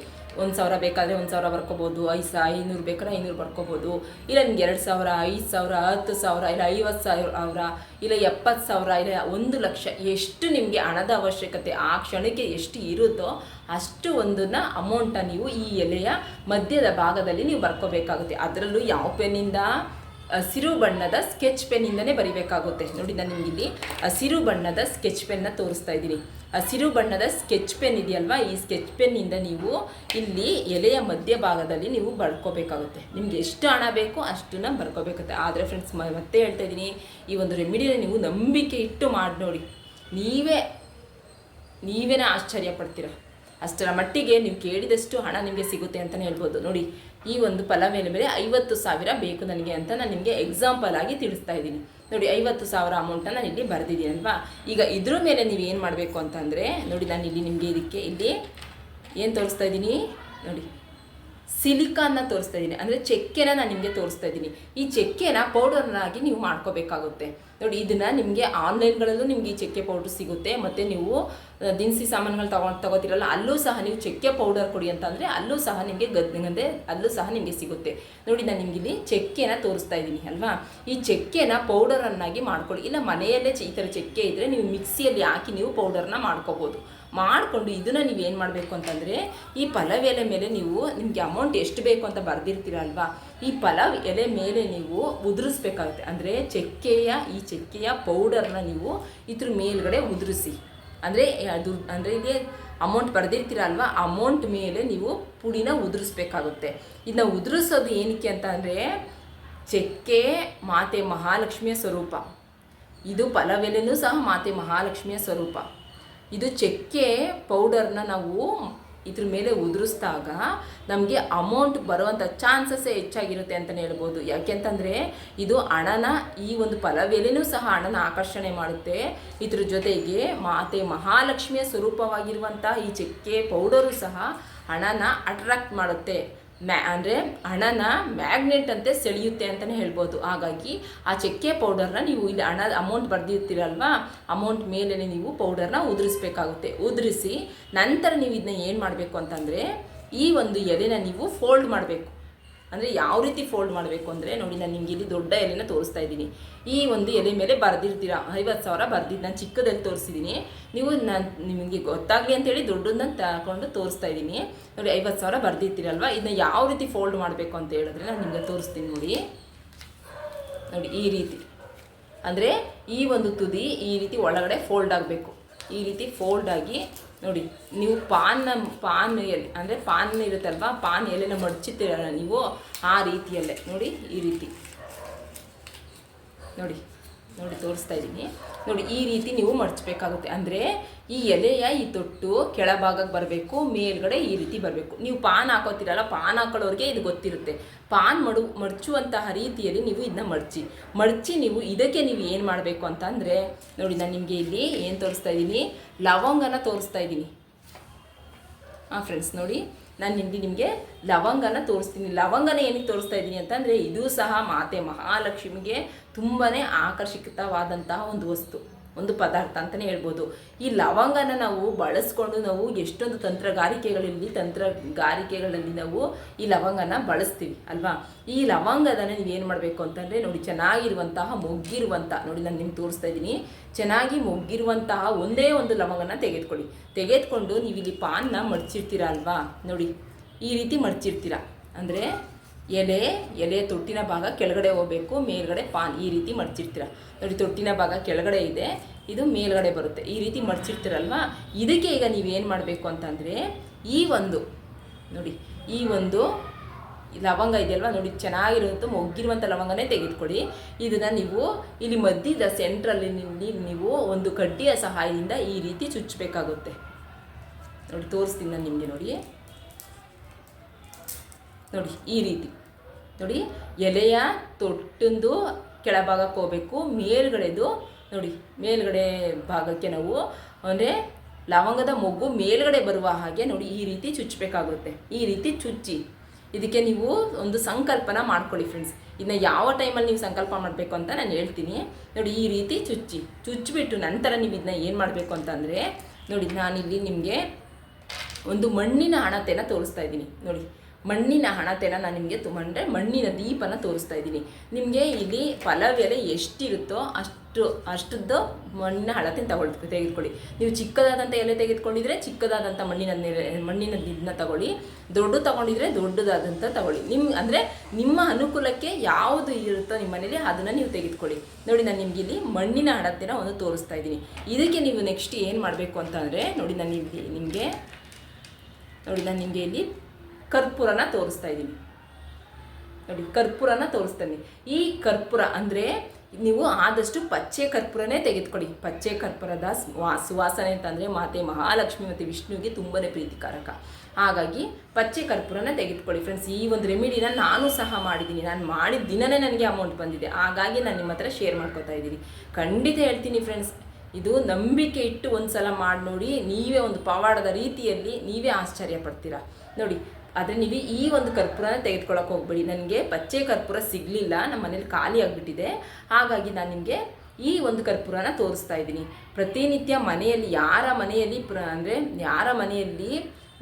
ಒಂದು ಸಾವಿರ ಬೇಕಾದರೆ ಒಂದು ಸಾವಿರ ಬರ್ಕೋಬೋದು, ಐದು ಸಾವಿರ ಐನೂರು ಬೇಕಾದ್ರೆ ಐನೂರು ಬರ್ಕೋಬೋದು. ಇಲ್ಲ ನಿಮ್ಗೆ ಎರಡು ಸಾವಿರ, ಐದು ಸಾವಿರ, ಹತ್ತು ಸಾವಿರ, ಇಲ್ಲ ಐವತ್ತು ಸಾವಿರ ಇಲ್ಲ ಎಪ್ಪತ್ತು ಸಾವಿರ, ಇಲ್ಲ ಒಂದು ಲಕ್ಷ ಎಷ್ಟು ನಿಮಗೆ ಹಣದ ಅವಶ್ಯಕತೆ ಆ ಕ್ಷಣಕ್ಕೆ ಎಷ್ಟು ಇರುತ್ತೋ ಅಷ್ಟು ಒಂದನ್ನ ಅಮೌಂಟನ್ನು ನೀವು ಈ ಎಲೆಯ ಮಧ್ಯದ ಭಾಗದಲ್ಲಿ ನೀವು ಬರ್ಕೋಬೇಕಾಗುತ್ತೆ. ಅದರಲ್ಲೂ ಯಾವ ಪೆನ್ನಿಂದ? ಹಸಿರು ಬಣ್ಣದ ಸ್ಕೆಚ್ ಪೆನ್ನಿಂದನೇ ಬರಿಬೇಕಾಗುತ್ತೆ. ನೋಡಿ, ನಾನು ನಿಮಗಿಲ್ಲಿ ಹಸಿರು ಬಣ್ಣದ ಸ್ಕೆಚ್ ಪೆನ್ನ ತೋರಿಸ್ತಾ ಇದ್ದೀನಿ. ಹಸಿರು ಬಣ್ಣದ ಸ್ಕೆಚ್ ಪೆನ್ ಇದೆಯಲ್ವಾ? ಈ ಸ್ಕೆಚ್ ಪೆನ್ನಿಂದ ನೀವು ಇಲ್ಲಿ ಎಲೆಯ ಮಧ್ಯಭಾಗದಲ್ಲಿ ನೀವು ಬರ್ಕೋಬೇಕಾಗುತ್ತೆ. ನಿಮ್ಗೆ ಎಷ್ಟು ಹಣ ಬೇಕೋ ಅಷ್ಟನ್ನ ಬರ್ಕೋಬೇಕಾಗುತ್ತೆ. ಆದರೆ ಫ್ರೆಂಡ್ಸ್ ಮತ್ತೆ ಹೇಳ್ತಾ ಇದ್ದೀನಿ, ಈ ಒಂದು ರೆಮಿಡಿನ ನೀವು ನಂಬಿಕೆ ಇಟ್ಟು ಮಾಡಿ ನೋಡಿ. ನೀವೇ, ನೀವೇನೇ ಆಶ್ಚರ್ಯ ಪಡ್ತೀರ? ಅಷ್ಟರ ಮಟ್ಟಿಗೆ ನೀವು ಕೇಳಿದಷ್ಟು ಹಣ ನಿಮಗೆ ಸಿಗುತ್ತೆ ಅಂತಲೇ ಹೇಳ್ಬೋದು. ನೋಡಿ ಈ ಒಂದು ಫಲ ಮೇಲೆ ಮೇಲೆ ಐವತ್ತು ಸಾವಿರ ಬೇಕು ನನಗೆ ಅಂತ ನಾನು ನಿಮಗೆ ಎಕ್ಸಾಂಪಲ್ ಆಗಿ ತಿಳಿಸ್ತಾ ಇದ್ದೀನಿ. ನೋಡಿ, ಐವತ್ತು ಸಾವಿರ ಅಮೌಂಟನ್ನು ನಾನು ಇಲ್ಲಿ ಬರೆದಿದ್ದೀನಿ ಅಲ್ವಾ? ಈಗ ಇದ್ರ ಮೇಲೆ ನೀವು ಏನು ಮಾಡಬೇಕು ಅಂತಂದರೆ ನೋಡಿ ನಾನು ಇಲ್ಲಿ ನಿಮಗೆ ಇದಕ್ಕೆ ಇಲ್ಲಿ ಏನು ತೋರಿಸ್ತಾ ಇದ್ದೀನಿ? ನೋಡಿ, ಸಿಲಿಕಾನ್ನ ತೋರಿಸ್ತಾ ಇದ್ದೀನಿ. ಅಂದರೆ, ಚಕ್ಕೆನ ನಾನು ನಿಮಗೆ ತೋರಿಸ್ತಾ ಇದ್ದೀನಿ. ಈ ಚಕ್ಕೆನ ಪೌಡರ್ನಾಗಿ ನೀವು ಮಾಡ್ಕೋಬೇಕಾಗುತ್ತೆ. ನೋಡಿ, ಇದನ್ನು ನಿಮಗೆ ಆನ್ಲೈನ್ಗಳಲ್ಲೂ ನಿಮಗೆ ಈ ಚಕ್ಕೆ ಪೌಡ್ರ್ ಸಿಗುತ್ತೆ. ಮತ್ತು ನೀವು ದಿನಸಿ ಸಾಮಾನುಗಳು ತಗೊಂಡು ತಗೋತಿರಲ್ಲ, ಅಲ್ಲೂ ಸಹ ನೀವು ಚಕ್ಕೆ ಪೌಡರ್ ಕೊಡಿ ಅಂತಂದರೆ ಅಲ್ಲೂ ಸಹ ನಿಮಗೆ ಗದ್ದೆ, ಅಲ್ಲೂ ಸಹ ನಿಮಗೆ ಸಿಗುತ್ತೆ. ನೋಡಿ, ನಾನು ನಿಮಗೆ ಇಲ್ಲಿ ಚಕ್ಕೆನ ತೋರಿಸ್ತಾ ಇದ್ದೀನಿ, ಅಲ್ವಾ? ಈ ಚಕ್ಕೆನ ಪೌಡರನ್ನಾಗಿ ಮಾಡ್ಕೊಳ್ಳಿ. ಇಲ್ಲ, ಮನೆಯಲ್ಲೇ ಈ ಥರ ಚಕ್ಕೆ ಇದ್ದರೆ ನೀವು ಮಿಕ್ಸಿಯಲ್ಲಿ ಹಾಕಿ ನೀವು ಪೌಡರ್ನ ಮಾಡ್ಕೋಬೋದು. ಮಾಡಿಕೊಂಡು ಇದನ್ನು ನೀವು ಏನು ಮಾಡಬೇಕು ಅಂತಂದರೆ, ಈ ಪಲವೆಲೆ ಮೇಲೆ ನೀವು ನಿಮಗೆ ಅಮೌಂಟ್ ಎಷ್ಟು ಬೇಕು ಅಂತ ಬರೆದಿರ್ತೀರಲ್ವಾ ಈ ಪಲಾವ್ ಎಲೆ ಮೇಲೆ ನೀವು ಉದುರಿಸ್ಬೇಕಾಗುತ್ತೆ. ಅಂದರೆ ಚಕ್ಕೆಯ, ಈ ಚಕ್ಕೆಯ ಪೌಡರ್ನ ನೀವು ಇದ್ರ ಮೇಲ್ಗಡೆ ಉದುರಿಸಿ. ಅಂದರೆ ಅದು ಅಂದರೆ ಇಲ್ಲಿ ಅಮೌಂಟ್ ಬರೆದಿರ್ತೀರಲ್ವ ಅಮೌಂಟ್ ಮೇಲೆ ನೀವು ಪುಡಿನ ಉದುರಿಸ್ಬೇಕಾಗುತ್ತೆ. ಇದನ್ನ ಉದುರಿಸೋದು ಏನಕ್ಕೆ ಅಂತ ಅಂದರೆ, ಚಕ್ಕೆ ಮಾತೆ ಮಹಾಲಕ್ಷ್ಮಿಯ ಸ್ವರೂಪ. ಇದು ಪಲವೆಲೆನೂ ಸಹ ಮಾತೆ ಮಹಾಲಕ್ಷ್ಮಿಯ ಸ್ವರೂಪ. ಇದು ಚಕ್ಕೆ ಪೌಡರ್ನ ನಾವು ಇದ್ರ ಮೇಲೆ ಉದುರಿಸ್ದಾಗ ನಮಗೆ ಅಮೌಂಟ್ ಬರುವಂಥ ಚಾನ್ಸಸ್ಸೇ ಹೆಚ್ಚಾಗಿರುತ್ತೆ ಅಂತಲೇ ಹೇಳ್ಬೋದು. ಯಾಕೆಂತಂದರೆ ಇದು ಹಣನ ಈ ಒಂದು ಫಲವೇಲೆಯೂ ಸಹ ಹಣನ ಆಕರ್ಷಣೆ ಮಾಡುತ್ತೆ. ಇದ್ರ ಜೊತೆಗೆ ಮಾತೆ ಮಹಾಲಕ್ಷ್ಮಿಯ ಸ್ವರೂಪವಾಗಿರುವಂಥ ಈ ಚಕ್ಕೆ ಪೌಡರು ಸಹ ಹಣನ ಅಟ್ರಾಕ್ಟ್ ಮಾಡುತ್ತೆ. ಮ್ಯಾ ಅಂದರೆ ಹಣನ ಮ್ಯಾಗ್ನೆಟ್ ಅಂತ ಸೆಳೆಯುತ್ತೆ ಅಂತಲೇ ಹೇಳ್ಬೋದು. ಹಾಗಾಗಿ ಆ ಚಕ್ಕೆ ಪೌಡರ್ನ ನೀವು ಇಲ್ಲಿ ಹಣ ಅಮೌಂಟ್ ಬರೆದಿರ್ತೀರಲ್ವಾ ಅಮೌಂಟ್ ಮೇಲೇ ನೀವು ಪೌಡರ್ನ ಉದುರಿಸ್ಬೇಕಾಗುತ್ತೆ. ಉದುರಿಸಿ ನಂತರ ನೀವು ಇದನ್ನ ಏನು ಮಾಡಬೇಕು ಅಂತಂದರೆ, ಈ ಒಂದು ಎಲೆನ ನೀವು ಫೋಲ್ಡ್ ಮಾಡಬೇಕು. ಅಂದರೆ ಯಾವ ರೀತಿ ಫೋಲ್ಡ್ ಮಾಡಬೇಕು ಅಂದರೆ ನೋಡಿ, ನಾನು ನಿಮ್ಗೆ ಇಲ್ಲಿ ದೊಡ್ಡ ಎಲೆನ ತೋರಿಸ್ತಾ ಇದ್ದೀನಿ. ಈ ಒಂದು ಎಲೆ ಮೇಲೆ ಬರೆದಿರ್ತೀರ? ಐವತ್ತು ಸಾವಿರ ಬರ್ದಿದ್ದು ನಾನು ಚಿಕ್ಕದಲ್ಲಿ ತೋರಿಸಿದ್ದೀನಿ ನೀವು ನಾನು ನಿಮಗೆ ಗೊತ್ತಾಗಲಿ ಅಂತೇಳಿ ದೊಡ್ಡದನ್ನ ತಗೊಂಡು ತೋರಿಸ್ತಾ ಇದ್ದೀನಿ. ನೋಡಿ, ಐವತ್ತು ಸಾವಿರ ಬರ್ದಿರ್ತೀರಲ್ವ? ಇದನ್ನ ಯಾವ ರೀತಿ ಫೋಲ್ಡ್ ಮಾಡಬೇಕು ಅಂತ ಹೇಳಿದ್ರೆ ನಾನು ನಿಮಗೆ ತೋರಿಸ್ತೀನಿ ನೋಡಿ. ನೋಡಿ, ಈ ರೀತಿ. ಅಂದರೆ ಈ ಒಂದು ತುದಿ ಈ ರೀತಿ ಒಳಗಡೆ ಫೋಲ್ಡ್ ಆಗಬೇಕು. ಈ ರೀತಿ ಫೋಲ್ಡ್ ಆಗಿ ನೋಡಿ, ನೀವು ಪಾನ್ನ, ಪಾನ್ ಎಲೆ, ಅಂದರೆ ಪಾನ್ ಇರುತ್ತಲ್ವಾ? ಪಾನ್ ಎಲೆನ ಮಡ್ಚುತ್ತೀರಲ್ಲ ನೀವು ಆ ರೀತಿಯಲ್ಲೇ. ನೋಡಿ, ಈ ರೀತಿ. ನೋಡಿ. ನೋಡಿ, ತೋರಿಸ್ತಾ ಇದ್ದೀನಿ. ನೋಡಿ, ಈ ರೀತಿ ನೀವು ಮಡಚಬೇಕಾಗುತ್ತೆ. ಅಂದರೆ ಈ ಎಲೆಯ ಈ ತೊಟ್ಟು ಕೆಳಭಾಗಕ್ಕೆ ಬರಬೇಕು, ಮೇಲ್ಗಡೆ ಈ ರೀತಿ ಬರಬೇಕು. ನೀವು ಪಾನ್ ಹಾಕೋತಿರಲ್ಲ, ಪಾನ್ ಹಾಕೊಳ್ಳೋರಿಗೆ ಇದು ಗೊತ್ತಿರುತ್ತೆ. ಪಾನ್ ಮಡು, ಮಡಚುವಂತಹ ರೀತಿಯಲ್ಲಿ ನೀವು ಇದನ್ನ ಮಡಚಿ. ಮಡಚಿ ನೀವು ಇದಕ್ಕೆ ನೀವು ಏನು ಮಾಡಬೇಕು ಅಂತ ಅಂದರೆ, ನೋಡಿ, ನಾನು ನಿಮಗೆ ಇಲ್ಲಿ ಏನು ತೋರಿಸ್ತಾ ಇದ್ದೀನಿ? ಲವಂಗನ ತೋರಿಸ್ತಾ ಇದ್ದೀನಿ. ಹಾಂ ಫ್ರೆಂಡ್ಸ್ ನೋಡಿ. ನಾನು ನಿಮಗೆ ನಿಮಗೆ ಲವಂಗನ ತೋರಿಸ್ತೀನಿ. ಲವಂಗನ ಏನಕ್ಕೆ ತೋರಿಸ್ತಾ ಇದ್ದೀನಿ ಅಂತಂದರೆ, ಇದು ಸಹ ಮಾತೆ ಮಹಾಲಕ್ಷ್ಮಿಗೆ ತುಂಬಾ ಆಕರ್ಷಿತವಾದಂತಹ ಒಂದು ವಸ್ತು. ಒಂದು ಪದಾರ್ಥ ಅಂತಲೇ ಹೇಳ್ಬೋದು. ಈ ಲವಂಗನ ನಾವು ಬಳಸ್ಕೊಂಡು ನಾವು ಎಷ್ಟೊಂದು ತಂತ್ರಗಾರಿಕೆಗಳಲ್ಲಿ ತಂತ್ರಗಾರಿಕೆಗಳಲ್ಲಿ ನಾವು ಈ ಲವಂಗನ ಬಳಸ್ತೀವಿ, ಅಲ್ವಾ? ಈ ಲವಂಗದನ್ನ ನೀವೇನು ಮಾಡಬೇಕು ಅಂತಂದರೆ ನೋಡಿ, ಚೆನ್ನಾಗಿರುವಂತಹ ಮೊಗ್ಗಿರುವಂಥ ನೋಡಿ ನಾನು ನಿಮ್ಗೆ ತೋರಿಸ್ತಾ ಇದ್ದೀನಿ. ಚೆನ್ನಾಗಿ ಮೊಗ್ಗಿರುವಂತಹ ಒಂದೇ ಒಂದು ಲವಂಗನ ತೆಗೆದುಕೊಳ್ಳಿ. ತೆಗೆದುಕೊಂಡು ನೀವು ಇಲ್ಲಿ ಪಾನ್ನ ಮಡ್ಚಿರ್ತೀರ, ಅಲ್ವಾ? ನೋಡಿ, ಈ ರೀತಿ ಮಡ್ಚಿರ್ತೀರ. ಅಂದರೆ ಎಲೆ ಎಲೆ ತೊಟ್ಟಿನ ಭಾಗ ಕೆಳಗಡೆ ಹೋಗಬೇಕು, ಮೇಲ್ಗಡೆ ಪಾನ್, ಈ ರೀತಿ ಮಡಚಿರ್ತೀರ. ನೋಡಿ, ತೊಟ್ಟಿನ ಭಾಗ ಕೆಳಗಡೆ ಇದೆ, ಇದು ಮೇಲ್ಗಡೆ ಬರುತ್ತೆ. ಈ ರೀತಿ ಮಡಚಿರ್ತೀರಲ್ವ? ಇದಕ್ಕೆ ಈಗ ನೀವೇನು ಮಾಡಬೇಕು ಅಂತಂದರೆ, ಈ ಒಂದು, ನೋಡಿ, ಈ ಒಂದು ಲವಂಗ ಇದೆಯಲ್ವ? ನೋಡಿ ಚೆನ್ನಾಗಿರುವಂಥ ಮೊಗ್ಗಿರುವಂಥ ಲವಂಗನೇ ತೆಗೆದುಕೊಡಿ ಇದನ್ನು ನೀವು ಇಲ್ಲಿ ಮಧ್ಯದ ಸೆಂಟ್ರಲ್ಲಿ ನೀವು ಒಂದು ಕಡ್ಡಿಯ ಸಹಾಯದಿಂದ ಈ ರೀತಿ ಚುಚ್ಚಬೇಕಾಗುತ್ತೆ ನೋಡಿ, ತೋರಿಸ್ತೀನಿ ನಾನು ನಿಮಗೆ ನೋಡಿ. ನೋಡಿ, ಈ ರೀತಿ. ನೋಡಿ, ಎಲೆಯ ತೊಟ್ಟಂದು ಕೆಳಭಾಗಕ್ಕೆ ಹೋಗಬೇಕು, ಮೇಲ್ಗಡೆದು ನೋಡಿ, ಮೇಲ್ಗಡೆ ಭಾಗಕ್ಕೆ ನಾವು, ಅಂದರೆ ಲವಂಗದ ಮೊಗ್ಗು ಮೇಲ್ಗಡೆ ಬರುವ ಹಾಗೆ ನೋಡಿ, ಈ ರೀತಿ ಚುಚ್ಚಬೇಕಾಗುತ್ತೆ ಈ ರೀತಿ ಚುಚ್ಚಿ. ಇದಕ್ಕೆ ನೀವು ಒಂದು ಸಂಕಲ್ಪನ ಮಾಡ್ಕೊಳ್ಳಿ ಫ್ರೆಂಡ್ಸ್ ಇದನ್ನ ಯಾವ ಟೈಮಲ್ಲಿ ನೀವು ಸಂಕಲ್ಪ ಮಾಡಬೇಕು ಅಂತ ನಾನು ಹೇಳ್ತೀನಿ. ನೋಡಿ, ಈ ರೀತಿ ಚುಚ್ಚಿ. ಚುಚ್ಚಿಬಿಟ್ಟು ನಂತರ ನೀವು ಇದನ್ನ ಏನು ಮಾಡಬೇಕು ಅಂತಂದರೆ ನೋಡಿ, ನಾನಿಲ್ಲಿ ನಿಮಗೆ ಒಂದು ಮಣ್ಣಿನ ಹಣತೆನ ತೋರಿಸ್ತಾ ಇದ್ದೀನಿ. ನೋಡಿ ಮಣ್ಣಿನ ಹಣತೆನ ನಾನು ನಿಮಗೆ ಅಂದರೆ ಮಣ್ಣಿನ ದೀಪನ ತೋರಿಸ್ತಾ ಇದ್ದೀನಿ. ನಿಮಗೆ ಇಲ್ಲಿ ಫಲ ಎಲೆ ಎಷ್ಟಿರುತ್ತೋ ಅಷ್ಟು, ಅಷ್ಟದ್ದು ಮಣ್ಣಿನ ಹಳತೆನ ತಗೊಳ್, ತೆಗೆದುಕೊಳ್ಳಿ. ನೀವು ಚಿಕ್ಕದಾದಂಥ ಎಲೆ ತೆಗೆದುಕೊಂಡಿದ್ರೆ ಚಿಕ್ಕದಾದಂಥ ಮಣ್ಣಿನ ಮಣ್ಣಿನ ಇದನ್ನ ತಗೊಳ್ಳಿ. ದೊಡ್ಡ ತಗೊಂಡಿದ್ರೆ ದೊಡ್ಡದಾದಂಥ ತಗೊಳ್ಳಿ. ನಿಮ್ಮ ಅಂದರೆ ನಿಮ್ಮ ಅನುಕೂಲಕ್ಕೆ ಯಾವುದು ಇರುತ್ತೋ ನಿಮ್ಮ ಮನೇಲಿ ಅದನ್ನು ನೀವು ತೆಗೆದುಕೊಳ್ಳಿ. ನೋಡಿ, ನಾನು ನಿಮ್ಗೆ ಇಲ್ಲಿ ಮಣ್ಣಿನ ಹಣತೆನ ಒಂದು ತೋರಿಸ್ತಾ ಇದ್ದೀನಿ. ಇದಕ್ಕೆ ನೀವು ನೆಕ್ಸ್ಟ್ ಏನು ಮಾಡಬೇಕು ಅಂತಂದರೆ ನೋಡಿ, ನಾನು ನಿಮಗೆ ನಿಮಗೆ, ನೋಡಿ, ನಾನು ನಿಮಗೆ ಇಲ್ಲಿ ಕರ್ಪೂರನ ತೋರಿಸ್ತಾ ಇದ್ದೀನಿ. ನೋಡಿ, ಕರ್ಪೂರನ ತೋರಿಸ್ತಾನೆ ಈ ಕರ್ಪೂರ ಅಂದರೆ ನೀವು ಆದಷ್ಟು ಪಚ್ಚೆ ಕರ್ಪೂರನೇ ತೆಗೆದುಕೊಳ್ಳಿ ಪಚ್ಚೆ ಕರ್ಪೂರದ ಸ್ವಾ ಸುವಾಸನೆ ಅಂತಂದರೆ ಮಾತೆ ಮಹಾಲಕ್ಷ್ಮಿ ಮತ್ತು ವಿಷ್ಣುವಿಗೆ ತುಂಬನೇ ಪ್ರೀತಿಕಾರಕ. ಹಾಗಾಗಿ ಪಚ್ಚೆ ಕರ್ಪೂರನ ತೆಗೆದುಕೊಳ್ಳಿ ಫ್ರೆಂಡ್ಸ್ ಈ ಒಂದು ರೆಮಿಡಿನ ನಾನು ಸಹ ಮಾಡಿದ್ದೀನಿ. ನಾನು ಮಾಡಿದ ದಿನನೇ ನನಗೆ ಅಮೌಂಟ್ ಬಂದಿದೆ. ಹಾಗಾಗಿ ನಾನು ನಿಮ್ಮ ಹತ್ರ ಶೇರ್ ಮಾಡ್ಕೋತಾ ಇದ್ದೀನಿ. ಖಂಡಿತ ಹೇಳ್ತೀನಿ ಫ್ರೆಂಡ್ಸ್ ಇದು ನಂಬಿಕೆ ಇಟ್ಟು ಒಂದು ಸಲ ಮಾಡಿ ನೋಡಿ ನೀವೇ ಒಂದು ಪವಾಡದ ರೀತಿಯಲ್ಲಿ ನೀವೇ ಆಶ್ಚರ್ಯ ಪಡ್ತೀರಾ. ನೋಡಿ ಆದರೆ ನೀವು ಈ ಒಂದು ಕರ್ಪೂರನ ತೆಗೆದುಕೊಳ್ಳೋಕೆ ಹೋಗ್ಬೇಡಿ. ನನಗೆ ಪಚ್ಚೆ ಕರ್ಪೂರ ಸಿಗಲಿಲ್ಲ ನಮ್ಮ ಮನೇಲಿ ಖಾಲಿ ಆಗಿಬಿಟ್ಟಿದೆ. ಹಾಗಾಗಿ ನಾನು ನಿಮಗೆ ಈ ಒಂದು ಕರ್ಪೂರನ ತೋರಿಸ್ತಾ ಇದ್ದೀನಿ. ಪ್ರತಿನಿತ್ಯ ಮನೆಯಲ್ಲಿ, ಯಾರ ಮನೆಯಲ್ಲಿ ಪ್ರ ಅಂದರೆ ಯಾರ ಮನೆಯಲ್ಲಿ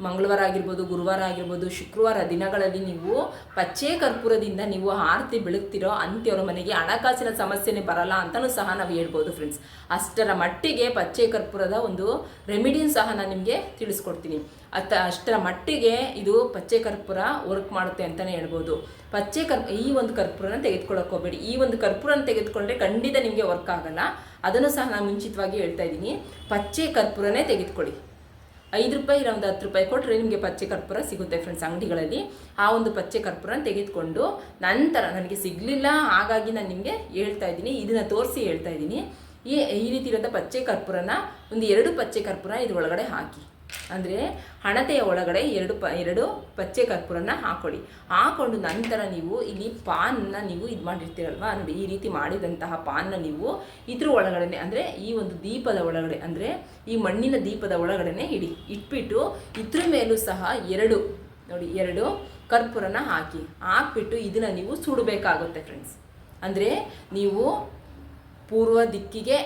ಮಂಗಳವಾರ ಆಗಿರ್ಬೋದು, ಗುರುವಾರ ಆಗಿರ್ಬೋದು, ಶುಕ್ರವಾರ ದಿನಗಳಲ್ಲಿ ನೀವು ಪಚ್ಚೆ ಕರ್ಪೂರದಿಂದ ನೀವು ಆರತಿ ಬೆಳಗ್ತಿರೋ ಅಂತ್ಯವರ ಮನೆಗೆ ಹಣಕಾಸಿನ ಸಮಸ್ಯೆನೇ ಬರಲ್ಲ ಅಂತಲೂ ಸಹ ನಾವು ಹೇಳ್ಬೋದು ಫ್ರೆಂಡ್ಸ್ ಅಷ್ಟರ ಮಟ್ಟಿಗೆ ಪಚ್ಚೆ ಕರ್ಪೂರದ ಒಂದು ರೆಮಿಡಿನ್ ಸಹ ನಾನು ನಿಮಗೆ ತಿಳಿಸ್ಕೊಡ್ತೀನಿ. ಅತ್ತ, ಅಷ್ಟರ ಮಟ್ಟಿಗೆ ಇದು ಪಚ್ಚೆ ಕರ್ಪೂರ ವರ್ಕ್ ಮಾಡುತ್ತೆ ಅಂತಲೇ ಹೇಳ್ಬೋದು. ಪಚ್ಚೆ ಕರ್, ಈ ಒಂದು ಕರ್ಪೂರನ ತೆಗೆದುಕೊಳ್ಳೋಕೆ ಹೋಗಬೇಡಿ. ಈ ಒಂದು ಕರ್ಪೂರನ ತೆಗೆದುಕೊಂಡ್ರೆ ಖಂಡಿತ ನಿಮಗೆ ವರ್ಕ್ ಆಗಲ್ಲ. ಅದನ್ನು ಸಹ ನಾನು ಮುಂಚಿತವಾಗಿ ಹೇಳ್ತಾ ಇದ್ದೀನಿ. ಪಚ್ಚೆ ಕರ್ಪೂರನೇ ತೆಗೆದುಕೊಳ್ಳಿ. ಐದು ರೂಪಾಯಿ ಇಲ್ಲ ಒಂದು ಹತ್ತು ರೂಪಾಯಿ ಕೊಟ್ಟರೆ ನಿಮಗೆ ಪಚ್ಚೆ ಕರ್ಪೂರ ಸಿಗುತ್ತೆ ಫ್ರೆಂಡ್ಸ್ ಅಂಗಡಿಗಳಲ್ಲಿ. ಆ ಒಂದು ಪಚ್ಚೆ ಕರ್ಪೂರನ ತೆಗೆದುಕೊಂಡು ನಂತರ ನನಗೆ ಸಿಗಲಿಲ್ಲ, ಹಾಗಾಗಿ ನಾನು ನಿಮಗೆ ಹೇಳ್ತಾ ಇದ್ದೀನಿ, ಇದನ್ನು ತೋರಿಸಿ ಹೇಳ್ತಾ ಇದ್ದೀನಿ. ಈ ಈ ರೀತಿ ಇರೋಂಥ ಪಚ್ಚೆ ಕರ್ಪೂರನ ಒಂದು ಎರಡು ಪಚ್ಚೆ ಕರ್ಪೂರ ಇದರೊಳಗಡೆ ಹಾಕಿ. ಅಂದರೆ ಹಣತೆಯ ಒಳಗಡೆ ಎರಡು ಪ, ಎರಡು ಪಚ್ಚೆ ಕರ್ಪೂರನ ಹಾಕೊಳ್ಳಿ. ಹಾಕೊಂಡು ನಂತರ ನೀವು ಇಲ್ಲಿ ಪಾನ್ನ ನೀವು ಇದು ಮಾಡಿರ್ತೀರಲ್ವಾ? ನೋಡಿ, ಈ ರೀತಿ ಮಾಡಿದಂತಹ ಪಾನ್ನ ನೀವು ಇದ್ರ ಒಳಗಡೆ ಅಂದರೆ ಈ ಒಂದು ದೀಪದ ಒಳಗಡೆ, ಅಂದರೆ ಈ ಮಣ್ಣಿನ ದೀಪದ ಒಳಗಡೆ ಇಡಿ. ಇಟ್ಬಿಟ್ಟು ಇದ್ರ ಮೇಲೂ ಸಹ ಎರಡು, ನೋಡಿ, ಎರಡು ಕರ್ಪೂರನ ಹಾಕಿ. ಹಾಕ್ಬಿಟ್ಟು ಇದನ್ನು ನೀವು ಸುಡಬೇಕಾಗುತ್ತೆ ಫ್ರೆಂಡ್ಸ್ ಅಂದರೆ ನೀವು ಪೂರ್ವ ದಿಕ್ಕಿಗೆ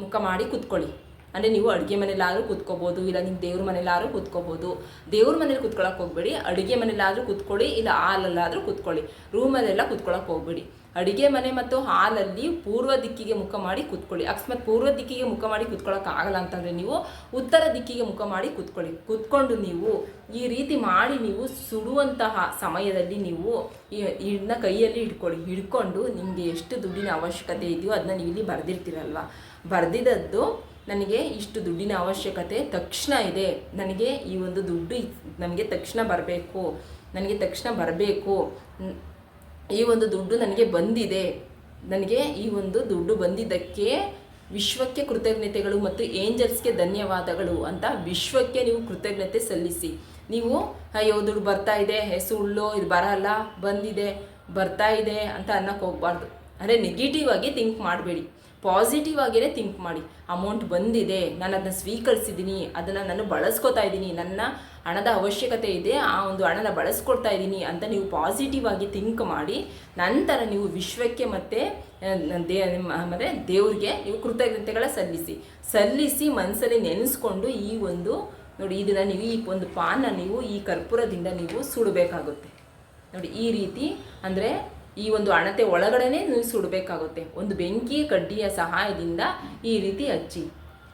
ಮುಖ ಮಾಡಿ ಕುತ್ಕೊಳ್ಳಿ. ಅಂದರೆ ನೀವು ಅಡುಗೆ ಮನೇಲಾದರೂ ಕೂತ್ಕೋಬೋದು, ಇಲ್ಲ ನಿಮ್ಮ ದೇವ್ರ ಮನೇಲಾದರೂ ಕೂತ್ಕೋಬೋದು. ದೇವ್ರ ಮನೇಲಿ ಕೂತ್ಕೊಳ್ಳೋಕೆ ಹೋಗ್ಬೇಡಿ, ಅಡುಗೆ ಮನೇಲಾದರೂ ಕೂತ್ಕೊಳ್ಳಿ, ಇಲ್ಲ ಹಾಲಲ್ಲಾದರೂ ಕೂತ್ಕೊಳ್ಳಿ. ರೂಮಲ್ಲೆಲ್ಲ ಕೂತ್ಕೊಳ್ಳೋಕೆ ಹೋಗ್ಬೇಡಿ. ಅಡುಗೆ ಮನೆ ಮತ್ತು ಹಾಲಲ್ಲಿ ಪೂರ್ವ ದಿಕ್ಕಿಗೆ ಮುಖ ಮಾಡಿ ಕೂತ್ಕೊಳ್ಳಿ. ಅಕಸ್ಮಾತ್ ಪೂರ್ವ ದಿಕ್ಕಿಗೆ ಮುಖ ಮಾಡಿ ಕೂತ್ಕೊಳ್ಳೋಕ್ಕಾಗಲ್ಲ ಅಂತಂದರೆ ನೀವು ಉತ್ತರ ದಿಕ್ಕಿಗೆ ಮುಖ ಮಾಡಿ ಕೂತ್ಕೊಳ್ಳಿ. ಕೂತ್ಕೊಂಡು ನೀವು ಈ ರೀತಿ ಮಾಡಿ ನೀವು ಸುಡುವಂತಹ ಸಮಯದಲ್ಲಿ ನೀವು ಇದನ್ನ ಕೈಯಲ್ಲಿ ಹಿಡ್ಕೊಳ್ಳಿ. ಹಿಡ್ಕೊಂಡು ನಿಮಗೆ ಎಷ್ಟು ದುಡ್ಡಿನ ಅವಶ್ಯಕತೆ ಇದೆಯೋ ಅದನ್ನ ನೀವು ಇಲ್ಲಿ ಬರೆದಿರ್ತೀರಲ್ವ? ಬರೆದಿದ್ದದ್ದು ನನಗೆ ಇಷ್ಟು ದುಡ್ಡಿನ ಅವಶ್ಯಕತೆ ತಕ್ಷಣ ಇದೆ. ನನಗೆ ಈ ಒಂದು ದುಡ್ಡು ನನಗೆ ತಕ್ಷಣ ಬರಬೇಕು. ನನಗೆ ತಕ್ಷಣ ಬರಬೇಕು. ಈ ಒಂದು ದುಡ್ಡು ನನಗೆ ಬಂದಿದೆ. ನನಗೆ ಈ ಒಂದು ದುಡ್ಡು ಬಂದಿದ್ದಕ್ಕೆ ವಿಶ್ವಕ್ಕೆ ಕೃತಜ್ಞತೆಗಳು ಮತ್ತು ಏಂಜಲ್ಸ್ಗೆ ಧನ್ಯವಾದಗಳು ಅಂತ ವಿಶ್ವಕ್ಕೆ ನೀವು ಕೃತಜ್ಞತೆ ಸಲ್ಲಿಸಿ. ನೀವು, ಅಯ್ಯೋ, ದುಡ್ಡು ಬರ್ತಾ ಇದೆ. ಸುಳ್ಳು ಇದು ಬರಲ್ಲ. ಬಂದಿದೆ. ಬರ್ತಾ ಇದೆ ಅಂತ ಅನ್ನಕ್ಕೆ ಹೋಗ್ಬಾರ್ದು. ಅಂದರೆ ನೆಗೆಟಿವ್ ಆಗಿ ಥಿಂಕ್ ಮಾಡಬೇಡಿ. ಪಾಸಿಟಿವ್ ಆಗಿಯೇ ಥಿಂಕ್ ಮಾಡಿ. ಅಮೌಂಟ್ ಬಂದಿದೆ, ನಾನು ಅದನ್ನ ಸ್ವೀಕರಿಸಿದ್ದೀನಿ ಅದನ್ನು ನಾನು ಬಳಸ್ಕೊತಾ ಇದ್ದೀನಿ ನನ್ನ ಹಣದ ಅವಶ್ಯಕತೆ ಇದೆ, ಆ ಒಂದು ಹಣನ ಬಳಸ್ಕೊಡ್ತಾ ಇದ್ದೀನಿ ಅಂತ ನೀವು ಪಾಸಿಟಿವ್ ಆಗಿ ಥಿಂಕ್ ಮಾಡಿ, ನಂತರ ನೀವು ವಿಶ್ವಕ್ಕೆ ಮತ್ತು ದೇ ಅಂದರೆ ದೇವ್ರಿಗೆ ನೀವು ಕೃತಜ್ಞತೆಗಳ ಸಲ್ಲಿಸಿ. ಸಲ್ಲಿಸಿ ಮನಸ್ಸಲ್ಲಿ ನೆನೆಸ್ಕೊಂಡು ಈ ಒಂದು, ನೋಡಿ ಇದನ್ನು ನೀವು ಈ ಒಂದು ಪಾನ ನೀವು ಈ ಕರ್ಪೂರದಿಂದ ನೀವು ಸುಡಬೇಕಾಗುತ್ತೆ. ನೋಡಿ ಈ ರೀತಿ ಅಂದರೆ ಈ ಒಂದು ಅಣತೆ ಒಳಗಡೆನೆ ಸುಡಬೇಕಾಗುತ್ತೆ ಒಂದು ಬೆಂಕಿ ಕಡ್ಡಿಯ ಸಹಾಯದಿಂದ ಈ ರೀತಿ ಹಚ್ಚಿ.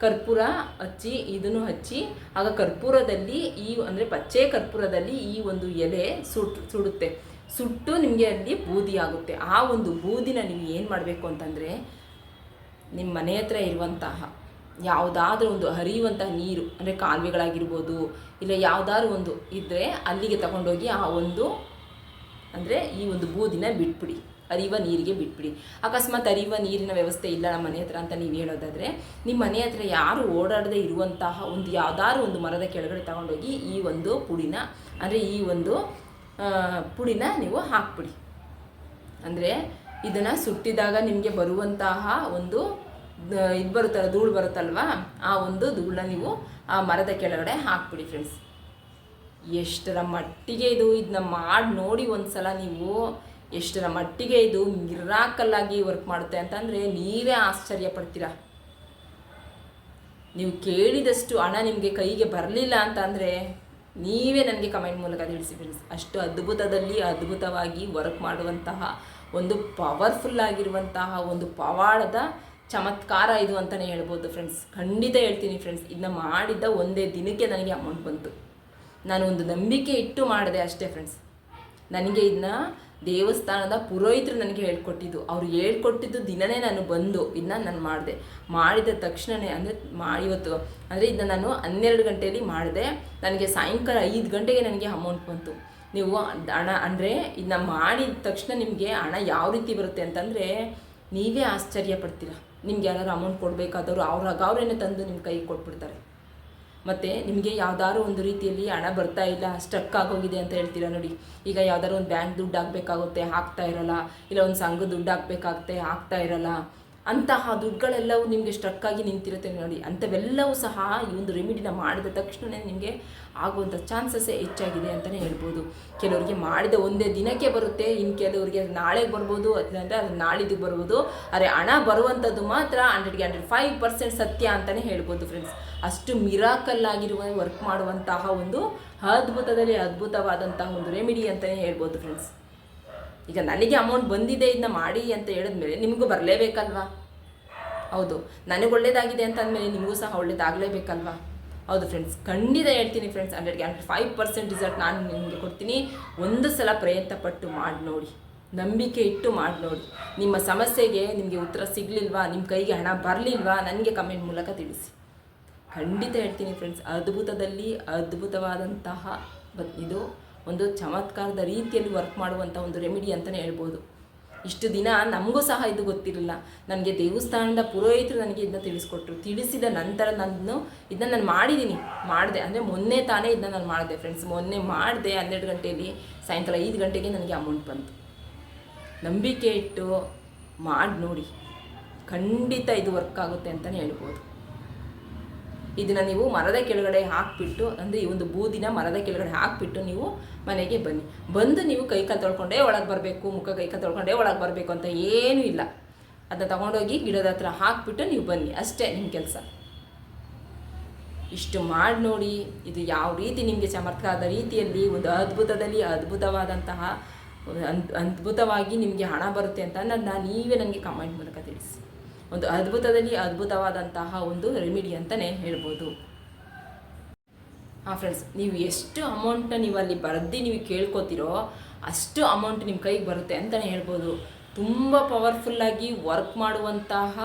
ಕರ್ಪೂರ ಹಚ್ಚಿ, ಇದನ್ನು ಹಚ್ಚಿ, ಆಗ ಕರ್ಪೂರದಲ್ಲಿ ಈ ಅಂದರೆ ಪಚ್ಚೆ ಕರ್ಪೂರದಲ್ಲಿ ಈ ಒಂದು ಎಲೆ ಸುಟ್, ಸುಡುತ್ತೆ. ಸುಟ್ಟು ನಿಮಗೆ ಅಲ್ಲಿ ಬೂದಿ ಆಗುತ್ತೆ. ಆ ಒಂದು ಬೂದಿನ ನೀವು ಏನು ಮಾಡಬೇಕು ಅಂತಂದರೆ ನಿಮ್ಮ ಮನೆ ಹತ್ರ ಇರುವಂತಹ ಯಾವುದಾದ್ರೂ ಒಂದು ಹರಿಯುವಂತಹ ನೀರು, ಅಂದರೆ ಕಾಲುವೆಗಳಾಗಿರ್ಬೋದು, ಇಲ್ಲ ಯಾವುದಾದ್ರೂ ಒಂದು ಇದ್ದರೆ ಅಲ್ಲಿಗೆ ತಗೊಂಡೋಗಿ ಆ ಒಂದು ಅಂದರೆ ಈ ಒಂದು ಬೂದಿನ ಬಿಟ್ಬಿಡಿ ಅರಿಯುವ ನೀರಿಗೆ ಬಿಟ್ಬಿಡಿ. ಅಕಸ್ಮಾತ್ ಅರಿಯುವ ನೀರಿನ ವ್ಯವಸ್ಥೆ ಇಲ್ಲ ನಮ್ಮ ಮನೆ ಹತ್ರ ಅಂತ ನೀವು ಹೇಳೋದಾದರೆ ನಿಮ್ಮ ಮನೆ ಹತ್ರ ಯಾರು ಓಡಾಡದೆ ಇರುವಂತಹ ಒಂದು ಯಾವುದಾದ್ರು ಒಂದು ಮರದ ಕೆಳಗಡೆ ತಗೊಂಡೋಗಿ ಈ ಒಂದು ಪುಡಿನ, ಅಂದರೆ ಈ ಒಂದು ಪುಡಿನ ನೀವು ಹಾಕ್ಬಿಡಿ. ಅಂದರೆ ಇದನ್ನು ಸುಟ್ಟಿದಾಗ ನಿಮಗೆ ಬರುವಂತಹ ಒಂದು ಇದು ಬರುತ್ತಲ್ಲ, ಧೂಳು ಬರುತ್ತಲ್ವಾ, ಆ ಒಂದು ಧೂಳನ್ನ ನೀವು ಆ ಮರದ ಕೆಳಗಡೆ ಹಾಕ್ಬಿಡಿ ಫ್ರೆಂಡ್ಸ್ ಎಷ್ಟರ ಮಟ್ಟಿಗೆ ಇದು ಇದನ್ನ ಮಾಡಿ ನೋಡಿ ಒಂದು ಸಲ ನೀವು ಎಷ್ಟರ ಮಟ್ಟಿಗೆ ಇದು ಮಿರಾಕಲ್ಲಾಗಿ ವರ್ಕ್ ಮಾಡುತ್ತೆ ಅಂತಂದರೆ ನೀವೇ ಆಶ್ಚರ್ಯ ಪಡ್ತೀರಾ. ನೀವು ಕೇಳಿದಷ್ಟು ಹಣ ನಿಮಗೆ ಕೈಗೆ ಬರಲಿಲ್ಲ ಅಂತಂದರೆ ನೀವೇ ನನಗೆ ಕಮೆಂಟ್ ಮೂಲಕ ತಿಳಿಸಿ ಫ್ರೆಂಡ್ಸ್ ಅಷ್ಟು ಅದ್ಭುತದಲ್ಲಿ ಅದ್ಭುತವಾಗಿ ವರ್ಕ್ ಮಾಡುವಂತಹ ಒಂದು ಪವರ್ಫುಲ್ ಆಗಿರುವಂತಹ ಒಂದು ಪವಾಡದ ಚಮತ್ಕಾರ ಇದು ಅಂತಲೇ ಹೇಳ್ಬೋದು ಫ್ರೆಂಡ್ಸ್ ಖಂಡಿತ ಹೇಳ್ತೀನಿ ಫ್ರೆಂಡ್ಸ್ ಇದನ್ನ ಮಾಡಿದ್ದ ಒಂದೇ ದಿನಕ್ಕೆ ನನಗೆ ಅಮೌಂಟ್ ಬಂತು. ನಾನು ಒಂದು ನಂಬಿಕೆ ಇಟ್ಟು ಮಾಡಿದೆ ಅಷ್ಟೇ ಫ್ರೆಂಡ್ಸ್ ನನಗೆ ಇದನ್ನ ದೇವಸ್ಥಾನದ ಪುರೋಹಿತರು ನನಗೆ ಹೇಳ್ಕೊಟ್ಟಿದ್ದು. ಅವ್ರು ಹೇಳ್ಕೊಟ್ಟಿದ್ದು ದಿನನೇ ನಾನು ಬಂದು ಇದನ್ನ ನಾನು ಮಾಡಿದೆ. ಮಾಡಿದ ತಕ್ಷಣವೇ ಅಂದರೆ ಮಾ, ಇವತ್ತು ಅಂದರೆ ಇದನ್ನ ನಾನು ಹನ್ನೆರಡು ಗಂಟೆಯಲ್ಲಿ ಮಾಡಿದೆ. ನನಗೆ ಸಾಯಂಕಾಲ ಐದು ಗಂಟೆಗೆ ನನಗೆ ಅಮೌಂಟ್ ಬಂತು. ನೀವು ಹಣ ಅಂದರೆ ಇದನ್ನ ಮಾಡಿದ ತಕ್ಷಣ ನಿಮಗೆ ಹಣ ಯಾವ ರೀತಿ ಬರುತ್ತೆ ಅಂತಂದರೆ ನೀವೇ ಆಶ್ಚರ್ಯ ಪಡ್ತೀರ. ನಿಮ್ಗೆ ಯಾರು ಅಮೌಂಟ್ ಕೊಡಬೇಕಾದವರು ಅವ್ರ ಅವರೇನೆ ತಂದು ನಿಮ್ಮ ಕೈಗೆ ಕೊಟ್ಬಿಡ್ತಾರೆ. ಮತ್ತು ನಿಮಗೆ ಯಾವ್ದಾದ್ರು ಒಂದು ರೀತಿಯಲ್ಲಿ ಹಣ ಬರ್ತಾ ಇಲ್ಲ ಸ್ಟಕ್ ಆಗೋಗಿದೆ ಅಂತ ಹೇಳ್ತೀರಾ ನೋಡಿ. ಈಗ ಯಾವ್ದಾದ್ರು ಒಂದು ಬ್ಯಾಂಕ್ ದುಡ್ಡು ಹಾಕಬೇಕಾಗುತ್ತೆ ಹಾಕ್ತಾ ಇರಲ್ಲ, ಇಲ್ಲ ಒಂದು ಸಂಘ ದುಡ್ಡು ಹಾಕಬೇಕಾಗುತ್ತೆ ಹಾಕ್ತಾ ಇರಲ್ಲ. ಅಂತಹ ದುಡ್ಡುಗಳೆಲ್ಲವೂ ನಿಮಗೆ ಸ್ಟ್ರಕ್ ಆಗಿ ನಿಂತಿರುತ್ತೆ ನೋಡಿ. ಅಂಥವೆಲ್ಲವೂ ಸಹ ಈ ಒಂದು ರೆಮಿಡಿನ ಮಾಡಿದ ತಕ್ಷಣವೇ ನಿಮಗೆ ಆಗುವಂಥ ಚಾನ್ಸಸ್ಸೇ ಹೆಚ್ಚಾಗಿದೆ ಅಂತಲೇ ಹೇಳ್ಬೋದು. ಕೆಲವರಿಗೆ ಮಾಡಿದ ಒಂದೇ ದಿನಕ್ಕೆ ಬರುತ್ತೆ ಇನ್ನು ಕೆಲವರಿಗೆ ನಾಳೆಗೆ ಬರ್ಬೋದು ಅದಂದರೆ ಅದು ನಾಳಿದ್ದು ಬರ್ಬೋದು ಆದರೆ ಹಣ ಬರುವಂಥದ್ದು ಮಾತ್ರ ಹಂಡ್ರೆಡ್ಗೆ ಹಂಡ್ರೆಡ್ ಫೈವ್ ಪರ್ಸೆಂಟ್ ಸತ್ಯ ಅಂತಲೇ ಹೇಳ್ಬೋದು ಫ್ರೆಂಡ್ಸ್ ಅಷ್ಟು ಮಿರಾಕಲ್ ಆಗಿರುವ ವರ್ಕ್ ಮಾಡುವಂತಹ ಒಂದು ಅದ್ಭುತದಲ್ಲಿ ಅದ್ಭುತವಾದಂತಹ ಒಂದು ರೆಮಿಡಿ ಅಂತಲೇ ಹೇಳ್ಬೋದು ಫ್ರೆಂಡ್ಸ್ ಈಗ ನನಗೆ ಅಮೌಂಟ್ ಬಂದಿದೆ ಇದನ್ನ ಮಾಡಿ ಅಂತ ಹೇಳಿದ್ಮೇಲೆ ನಿಮಗೂ ಬರಲೇಬೇಕಲ್ವಾ? ಹೌದು. ನನಗೆ ಒಳ್ಳೇದಾಗಿದೆ ಅಂತ ಅಂದಮೇಲೆ ನಿಮಗೂ ಸಹ ಒಳ್ಳೇದಾಗಲೇಬೇಕಲ್ವಾ? ಹೌದು ಫ್ರೆಂಡ್ಸ್ ಖಂಡಿತ ಹೇಳ್ತೀನಿ ಫ್ರೆಂಡ್ಸ್ ಹಂಡ್ರೆಡ್ಗೆ ಹಂಡ್ರೆಡ್ ಫೈವ್ ಪರ್ಸೆಂಟ್ ರಿಸಲ್ಟ್ ನಾನು ನಿಮಗೆ ಕೊಡ್ತೀನಿ. ಒಂದು ಸಲ ಪ್ರಯತ್ನ ಪಟ್ಟು ಮಾಡಿ ನೋಡಿ. ನಂಬಿಕೆ ಇಟ್ಟು ಮಾಡಿ ನೋಡಿ. ನಿಮ್ಮ ಸಮಸ್ಯೆಗೆ ನಿಮಗೆ ಉತ್ತರ ಸಿಗಲಿಲ್ವಾ? ನಿಮ್ಮ ಕೈಗೆ ಹಣ ಬರಲಿಲ್ವಾ? ನನಗೆ ಕಮೆಂಟ್ ಮೂಲಕ ತಿಳಿಸಿ. ಖಂಡಿತ ಹೇಳ್ತೀನಿ ಫ್ರೆಂಡ್ಸ್ ಅದ್ಭುತದಲ್ಲಿ ಅದ್ಭುತವಾದಂತಹ ಇದು ಒಂದು ಚಮತ್ಕಾರದ ರೀತಿಯಲ್ಲಿ ವರ್ಕ್ ಮಾಡುವಂಥ ಒಂದು ರೆಮಿಡಿ ಅಂತಲೇ ಹೇಳ್ಬೋದು. ಇಷ್ಟು ದಿನ ನಮಗೂ ಸಹ ಇದು ಗೊತ್ತಿರಲಿಲ್ಲ. ನನಗೆ ದೇವಸ್ಥಾನದ ಪುರೋಹಿತರು ನನಗೆ ಇದನ್ನ ತಿಳಿಸ್ಕೊಟ್ರು. ತಿಳಿಸಿದ ನಂತರ ನಾನು ಇದನ್ನ ನಾನು ಮಾಡಿದ್ದೀನಿ ಮಾಡಿದೆ. ಅಂದರೆ ಮೊನ್ನೆ ತಾನೇ ಇದನ್ನ ನಾನು ಮಾಡಿದೆ ಫ್ರೆಂಡ್ಸ್ ಮೊನ್ನೆ ಮಾಡಿದೆ ಹನ್ನೆರಡು ಗಂಟೆಯಲ್ಲಿ. ಸಾಯಂಕಾಲ ಐದು ಗಂಟೆಗೆ ನನಗೆ ಅಮೌಂಟ್ ಬಂತು. ನಂಬಿಕೆ ಇಟ್ಟು ಮಾಡಿ ನೋಡಿ. ಖಂಡಿತ ಇದು ವರ್ಕ್ ಆಗುತ್ತೆ ಅಂತಲೇ ಹೇಳ್ಬೋದು. ಇದನ್ನು ನೀವು ಮರದ ಕೆಳಗಡೆ ಹಾಕಿಬಿಟ್ಟು, ಅಂದರೆ ಈ ಒಂದು ಬೂದಿನ ಮರದ ಕೆಳಗಡೆ ಹಾಕಿಬಿಟ್ಟು ನೀವು ಮನೆಗೆ ಬನ್ನಿ. ಬಂದು ನೀವು ಕೈ ಕಾಲು ತೊಳ್ಕೊಂಡೇ ಒಳಗೆ ಬರಬೇಕು, ಮುಖ ಕೈ ಕಾಲು ತೊಳ್ಕೊಂಡೇ ಒಳಗೆ ಬರಬೇಕು ಅಂತ ಏನೂ ಇಲ್ಲ. ಅದನ್ನ ತೊಗೊಂಡೋಗಿ ಗಿಡದ ಹತ್ರ ಹಾಕಿಬಿಟ್ಟು ನೀವು ಬನ್ನಿ. ಅಷ್ಟೇ ನಿಮ್ಮ ಕೆಲಸ. ಇಷ್ಟು ಮಾಡಿ ನೋಡಿ, ಇದು ಯಾವ ರೀತಿ ನಿಮಗೆ ಚಮತ್ಕಾರದ ರೀತಿಯಲ್ಲಿ, ಒಂದು ಅದ್ಭುತದಲ್ಲಿ ಅದ್ಭುತವಾದಂತಹ ಅದ್ಭುತವಾಗಿ ನಿಮಗೆ ಹಣ ಬರುತ್ತೆ ಅಂತ ನಾನು ನೀವೇ ನನಗೆ ಕಮೆಂಟ್ ಮೂಲಕ ತಿಳಿಸಿ. ಒಂದು ಅದ್ಭುತದಲ್ಲಿ ಅದ್ಭುತವಾದಂತಹ ಒಂದು ರೆಮಿಡಿ ಅಂತಲೇ ಹೇಳ್ಬೋದು. ಹಾಂ ಫ್ರೆಂಡ್ಸ್ ನೀವು ಎಷ್ಟು ಅಮೌಂಟ್ನ ನೀವು ಅಲ್ಲಿ ಬರೆದು ನೀವು ಕೇಳ್ಕೊತೀರೋ ಅಷ್ಟು ಅಮೌಂಟ್ ನಿಮ್ಮ ಕೈಗೆ ಬರುತ್ತೆ ಅಂತಲೇ ಹೇಳ್ಬೋದು. ತುಂಬ ಪವರ್ಫುಲ್ಲಾಗಿ ವರ್ಕ್ ಮಾಡುವಂತಹ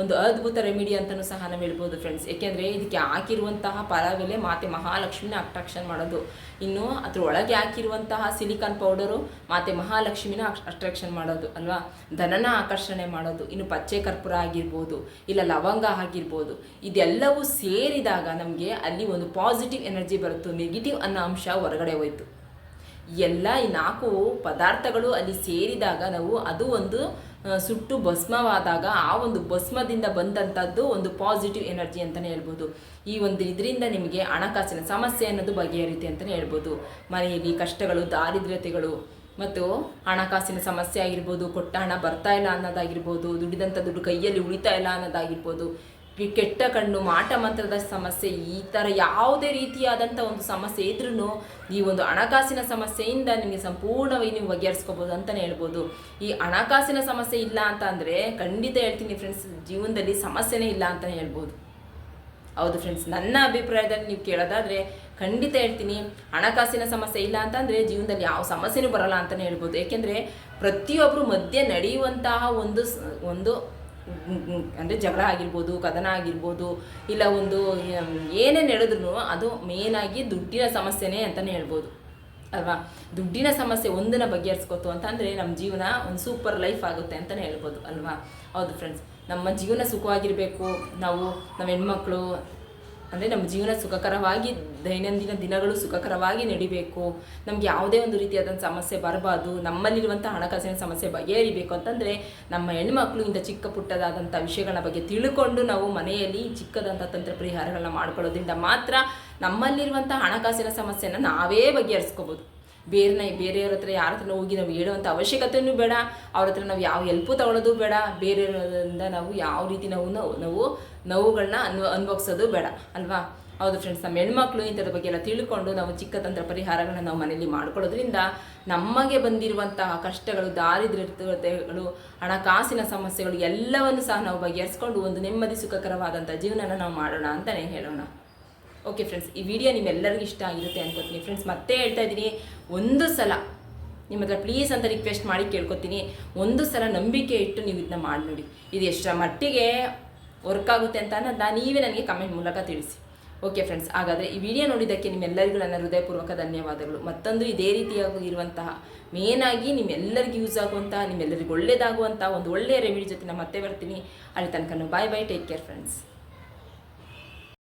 ಒಂದು ಅದ್ಭುತ ರೆಮಿಡಿ ಅಂತಲೂ ಸಹ ನಾವು ಹೇಳ್ಬೋದು ಫ್ರೆಂಡ್ಸ್ ಏಕೆಂದರೆ ಇದಕ್ಕೆ ಹಾಕಿರುವಂತಹ ಪರವೆಲೆ ಮಾತೆ ಮಹಾಲಕ್ಷ್ಮಿನ ಅಟ್ರಾಕ್ಷನ್ ಮಾಡೋದು. ಇನ್ನು ಅದ್ರ ಒಳಗೆ ಹಾಕಿರುವಂತಹ ಸಿಲಿಕಾನ್ ಪೌಡರು ಮಾತೆ ಮಹಾಲಕ್ಷ್ಮಿನ ಅಟ್ರಾಕ್ಷನ್ ಮಾಡೋದು, ಅಲ್ವಾ? ಧನನ ಆಕರ್ಷಣೆ ಮಾಡೋದು, ಇನ್ನು ಪಚ್ಚೆ ಕರ್ಪೂರ ಆಗಿರ್ಬೋದು, ಇಲ್ಲ ಲವಂಗ ಆಗಿರ್ಬೋದು, ಇದೆಲ್ಲವೂ ಸೇರಿದಾಗ ನಮಗೆ ಅಲ್ಲಿ ಒಂದು ಪಾಸಿಟಿವ್ ಎನರ್ಜಿ ಬರುತ್ತೆ ನೆಗೆಟಿವ್ ಅನ್ನೋ ಅಂಶ ಹೊರಗಡೆ ಹೋಯ್ತು. ಎಲ್ಲ ಈ ನಾಲ್ಕು ಪದಾರ್ಥಗಳು ಅಲ್ಲಿ ಸೇರಿದಾಗ ನಾವು ಅದು ಒಂದು ಸುಟ್ಟು ಭಸ್ಮವಾದಾಗ ಆ ಒಂದು ಭಸ್ಮದಿಂದ ಬಂದಂಥದ್ದು ಒಂದು ಪಾಸಿಟಿವ್ ಎನರ್ಜಿ ಅಂತಲೇ ಹೇಳ್ಬೋದು. ಈ ಒಂದು ಇದರಿಂದ ನಿಮಗೆ ಹಣಕಾಸಿನ ಸಮಸ್ಯೆ ಅನ್ನೋದು ಬಗೆಹರಿಯುತ್ತೆ ಅಂತಲೇ ಹೇಳ್ಬೋದು. ಮನೆಯಲ್ಲಿ ಕಷ್ಟಗಳು, ದಾರಿದ್ರ್ಯತೆಗಳು ಮತ್ತು ಹಣಕಾಸಿನ ಸಮಸ್ಯೆ ಆಗಿರ್ಬೋದು, ಕೊಟ್ಟ ಹಣ ಬರ್ತಾ ಇಲ್ಲ ಅನ್ನೋದಾಗಿರ್ಬೋದು ದುಡಿದಂಥ ದುಡ್ಡು ಕೈಯಲ್ಲಿ ಉಳಿತಾ ಇಲ್ಲ ಅನ್ನೋದಾಗಿರ್ಬೋದು ಕೆಟ್ಟ ಕಣ್ಣು, ಮಾಟ ಮಂತ್ರದ ಸಮಸ್ಯೆ, ಈ ಥರ ಯಾವುದೇ ರೀತಿಯಾದಂಥ ಒಂದು ಸಮಸ್ಯೆ ಇದ್ರೂ ಈ ಒಂದು ಹಣಕಾಸಿನ ಸಮಸ್ಯೆಯಿಂದ ನಿಮಗೆ ಸಂಪೂರ್ಣವಾಗಿ ನೀವು ಬಗೆಹರಿಸ್ಕೋಬೋದು ಅಂತಲೇ ಹೇಳ್ಬೋದು. ಈ ಹಣಕಾಸಿನ ಸಮಸ್ಯೆ ಇಲ್ಲ ಅಂತ ಅಂದರೆ ಖಂಡಿತ ಹೇಳ್ತೀನಿ ಫ್ರೆಂಡ್ಸ್ ಜೀವನದಲ್ಲಿ ಸಮಸ್ಯೆನೇ ಇಲ್ಲ ಅಂತಲೇ ಹೇಳ್ಬೋದು. ಹೌದು ಫ್ರೆಂಡ್ಸ್ ನನ್ನ ಅಭಿಪ್ರಾಯದಲ್ಲಿ ನೀವು ಕೇಳೋದಾದರೆ ಖಂಡಿತ ಹೇಳ್ತೀನಿ, ಹಣಕಾಸಿನ ಸಮಸ್ಯೆ ಇಲ್ಲ ಅಂತಂದರೆ ಜೀವನದಲ್ಲಿ ಯಾವ ಸಮಸ್ಯೆನೂ ಬರಲ್ಲ ಅಂತಲೇ ಹೇಳ್ಬೋದು. ಏಕೆಂದರೆ ಪ್ರತಿಯೊಬ್ಬರು ಮಧ್ಯೆ ನಡೆಯುವಂತಹ ಒಂದು ಒಂದು ಅಂದರೆ ಜಗಳ ಆಗಿರ್ಬೋದು, ಕದನ ಆಗಿರ್ಬೋದು, ಇಲ್ಲ ಒಂದು ಏನೇ ನಡೆದ್ರೂ ಅದು ಮೇನಾಗಿ ದುಡ್ಡಿನ ಸಮಸ್ಯೆನೇ ಅಂತಲೇ ಹೇಳ್ಬೋದು. ಅಲ್ವಾ? ದುಡ್ಡಿನ ಸಮಸ್ಯೆ ಒಂದನ್ನು ಬಗೆಹರಿಸ್ಕೊತು ಅಂತಂದರೆ ನಮ್ಮ ಜೀವನ ಒಂದು ಸೂಪರ್ ಲೈಫ್ ಆಗುತ್ತೆ ಅಂತಲೇ ಹೇಳ್ಬೋದು, ಅಲ್ವಾ? ಹೌದು ಫ್ರೆಂಡ್ಸ್ ನಮ್ಮ ಜೀವನ ಸುಖವಾಗಿರಬೇಕು. ನಾವು, ನಮ್ಮ ಹೆಣ್ಮಕ್ಳು ಅಂದರೆ ನಮ್ಮ ಜೀವನ ಸುಖಕರವಾಗಿ, ದೈನಂದಿನ ದಿನಗಳು ಸುಖಕರವಾಗಿ ನಡಿಬೇಕು. ನಮ್ಗೆ ಯಾವುದೇ ಒಂದು ರೀತಿಯಾದಂಥ ಸಮಸ್ಯೆ ಬರಬಾರ್ದು. ನಮ್ಮಲ್ಲಿರುವಂಥ ಹಣಕಾಸಿನ ಸಮಸ್ಯೆ ಬಗೆಹರಿಬೇಕು ಅಂತಂದರೆ, ನಮ್ಮ ಹೆಣ್ಮಕ್ಳು ಇಂಥ ಚಿಕ್ಕ ಪುಟ್ಟದಾದಂಥ ವಿಷಯಗಳ ಬಗ್ಗೆ ತಿಳ್ಕೊಂಡು ನಾವು ಮನೆಯಲ್ಲಿ ಚಿಕ್ಕದಂಥ ತಂತ್ರ ಪರಿಹಾರಗಳನ್ನ ಮಾಡ್ಕೊಳ್ಳೋದ್ರಿಂದ ಮಾತ್ರ ನಮ್ಮಲ್ಲಿರುವಂಥ ಹಣಕಾಸಿನ ಸಮಸ್ಯೆನ ನಾವೇ ಬಗೆಹರಿಸ್ಕೋಬೋದು. ಬೇರೆನ ಬೇರೆಯವ್ರ ಹತ್ರ ಯಾರ ಹತ್ರ ಹೋಗಿ ನಾವು ಹೇಳುವಂಥ ಅವಶ್ಯಕತೆಯೂ ಬೇಡ. ಅವ್ರ ಹತ್ರ ನಾವು ಯಾವ ಹೆಲ್ಪು ತಗೊಳ್ಳೋದು ಬೇಡ. ಬೇರೆಯವರಿಂದ ನಾವು ಯಾವ ರೀತಿ ನಾವು ನೋವು ನಾವು ನೋವುಗಳನ್ನ ಅನ್ವ ಅನುಭವಿಸೋದು ಬೇಡ. ಅಲ್ವಾ? ಹೌದು ಫ್ರೆಂಡ್ಸ್ ನಮ್ಮ ಹೆಣ್ಮಕ್ಳು ಇಂಥದ್ರ ಬಗ್ಗೆ ಎಲ್ಲ ತಿಳ್ಕೊಂಡು ನಾವು ಚಿಕ್ಕ ತಂತ್ರ ಪರಿಹಾರಗಳನ್ನ ನಾವು ಮನೆಯಲ್ಲಿ ಮಾಡ್ಕೊಳ್ಳೋದ್ರಿಂದ ನಮಗೆ ಬಂದಿರುವಂತಹ ಕಷ್ಟಗಳು, ದಾರಿದ್ರ್ಯತೆಗಳು, ಹಣಕಾಸಿನ ಸಮಸ್ಯೆಗಳು ಎಲ್ಲವನ್ನು ಸಹ ನಾವು ಬಗೆಹರಿಸ್ಕೊಂಡು ಒಂದು ನೆಮ್ಮದಿ, ಸುಖಕರವಾದಂಥ ಜೀವನನ ನಾವು ಮಾಡೋಣ ಅಂತಲೇ ಹೇಳೋಣ. ಓಕೆ ಫ್ರೆಂಡ್ಸ್ ಈ ವಿಡಿಯೋ ನಿಮ್ಮೆಲ್ಲರಿಗೂ ಇಷ್ಟ ಆಗಿರುತ್ತೆ ಅನ್ಕೋತೀನಿ ಫ್ರೆಂಡ್ಸ್ ಮತ್ತೆ ಹೇಳ್ತಾ ಇದ್ದೀನಿ, ಒಂದು ಸಲ ನಿಮ್ಮ ಹತ್ರ ಪ್ಲೀಸ್ ಅಂತ ರಿಕ್ವೆಸ್ಟ್ ಮಾಡಿ ಕೇಳ್ಕೊತೀನಿ. ಒಂದು ಸಲ ನಂಬಿಕೆ ಇಟ್ಟು ನೀವು ಇದನ್ನ ಮಾಡಿ ನೋಡಿ. ಇದು ಎಷ್ಟರ ಮಟ್ಟಿಗೆ ವರ್ಕ್ ಆಗುತ್ತೆ ಅಂತ ನಾನು ನೀವೇ ನನಗೆ ಕಮೆಂಟ್ ಮೂಲಕ ತಿಳಿಸಿ. ಓಕೆ ಫ್ರೆಂಡ್ಸ್ ಹಾಗಾದರೆ ಈ ವಿಡಿಯೋ ನೋಡಿದ್ದಕ್ಕೆ ನಿಮ್ಮೆಲ್ಲರಿಗೂ ನನ್ನ ಹೃದಯಪೂರ್ವಕ ಧನ್ಯವಾದಗಳು. ಮತ್ತೊಂದು ಇದೇ ರೀತಿಯಾಗಿ ಇರುವಂತಹ ಮೇನಾಗಿ ನಿಮ್ಮೆಲ್ಲರಿಗೂ ಯೂಸ್ ಆಗುವಂತಹ, ನಿಮ್ಮೆಲ್ಲರಿಗೂ ಒಳ್ಳೆಯದಾಗುವಂಥ ಒಂದು ಒಳ್ಳೆಯ ರೆಮಿಡಿ ಜೊತೆ ನಾನು ಮತ್ತೆ ಬರ್ತೀನಿ. ಅಲ್ಲಿ ತನಕ bye bye take care friends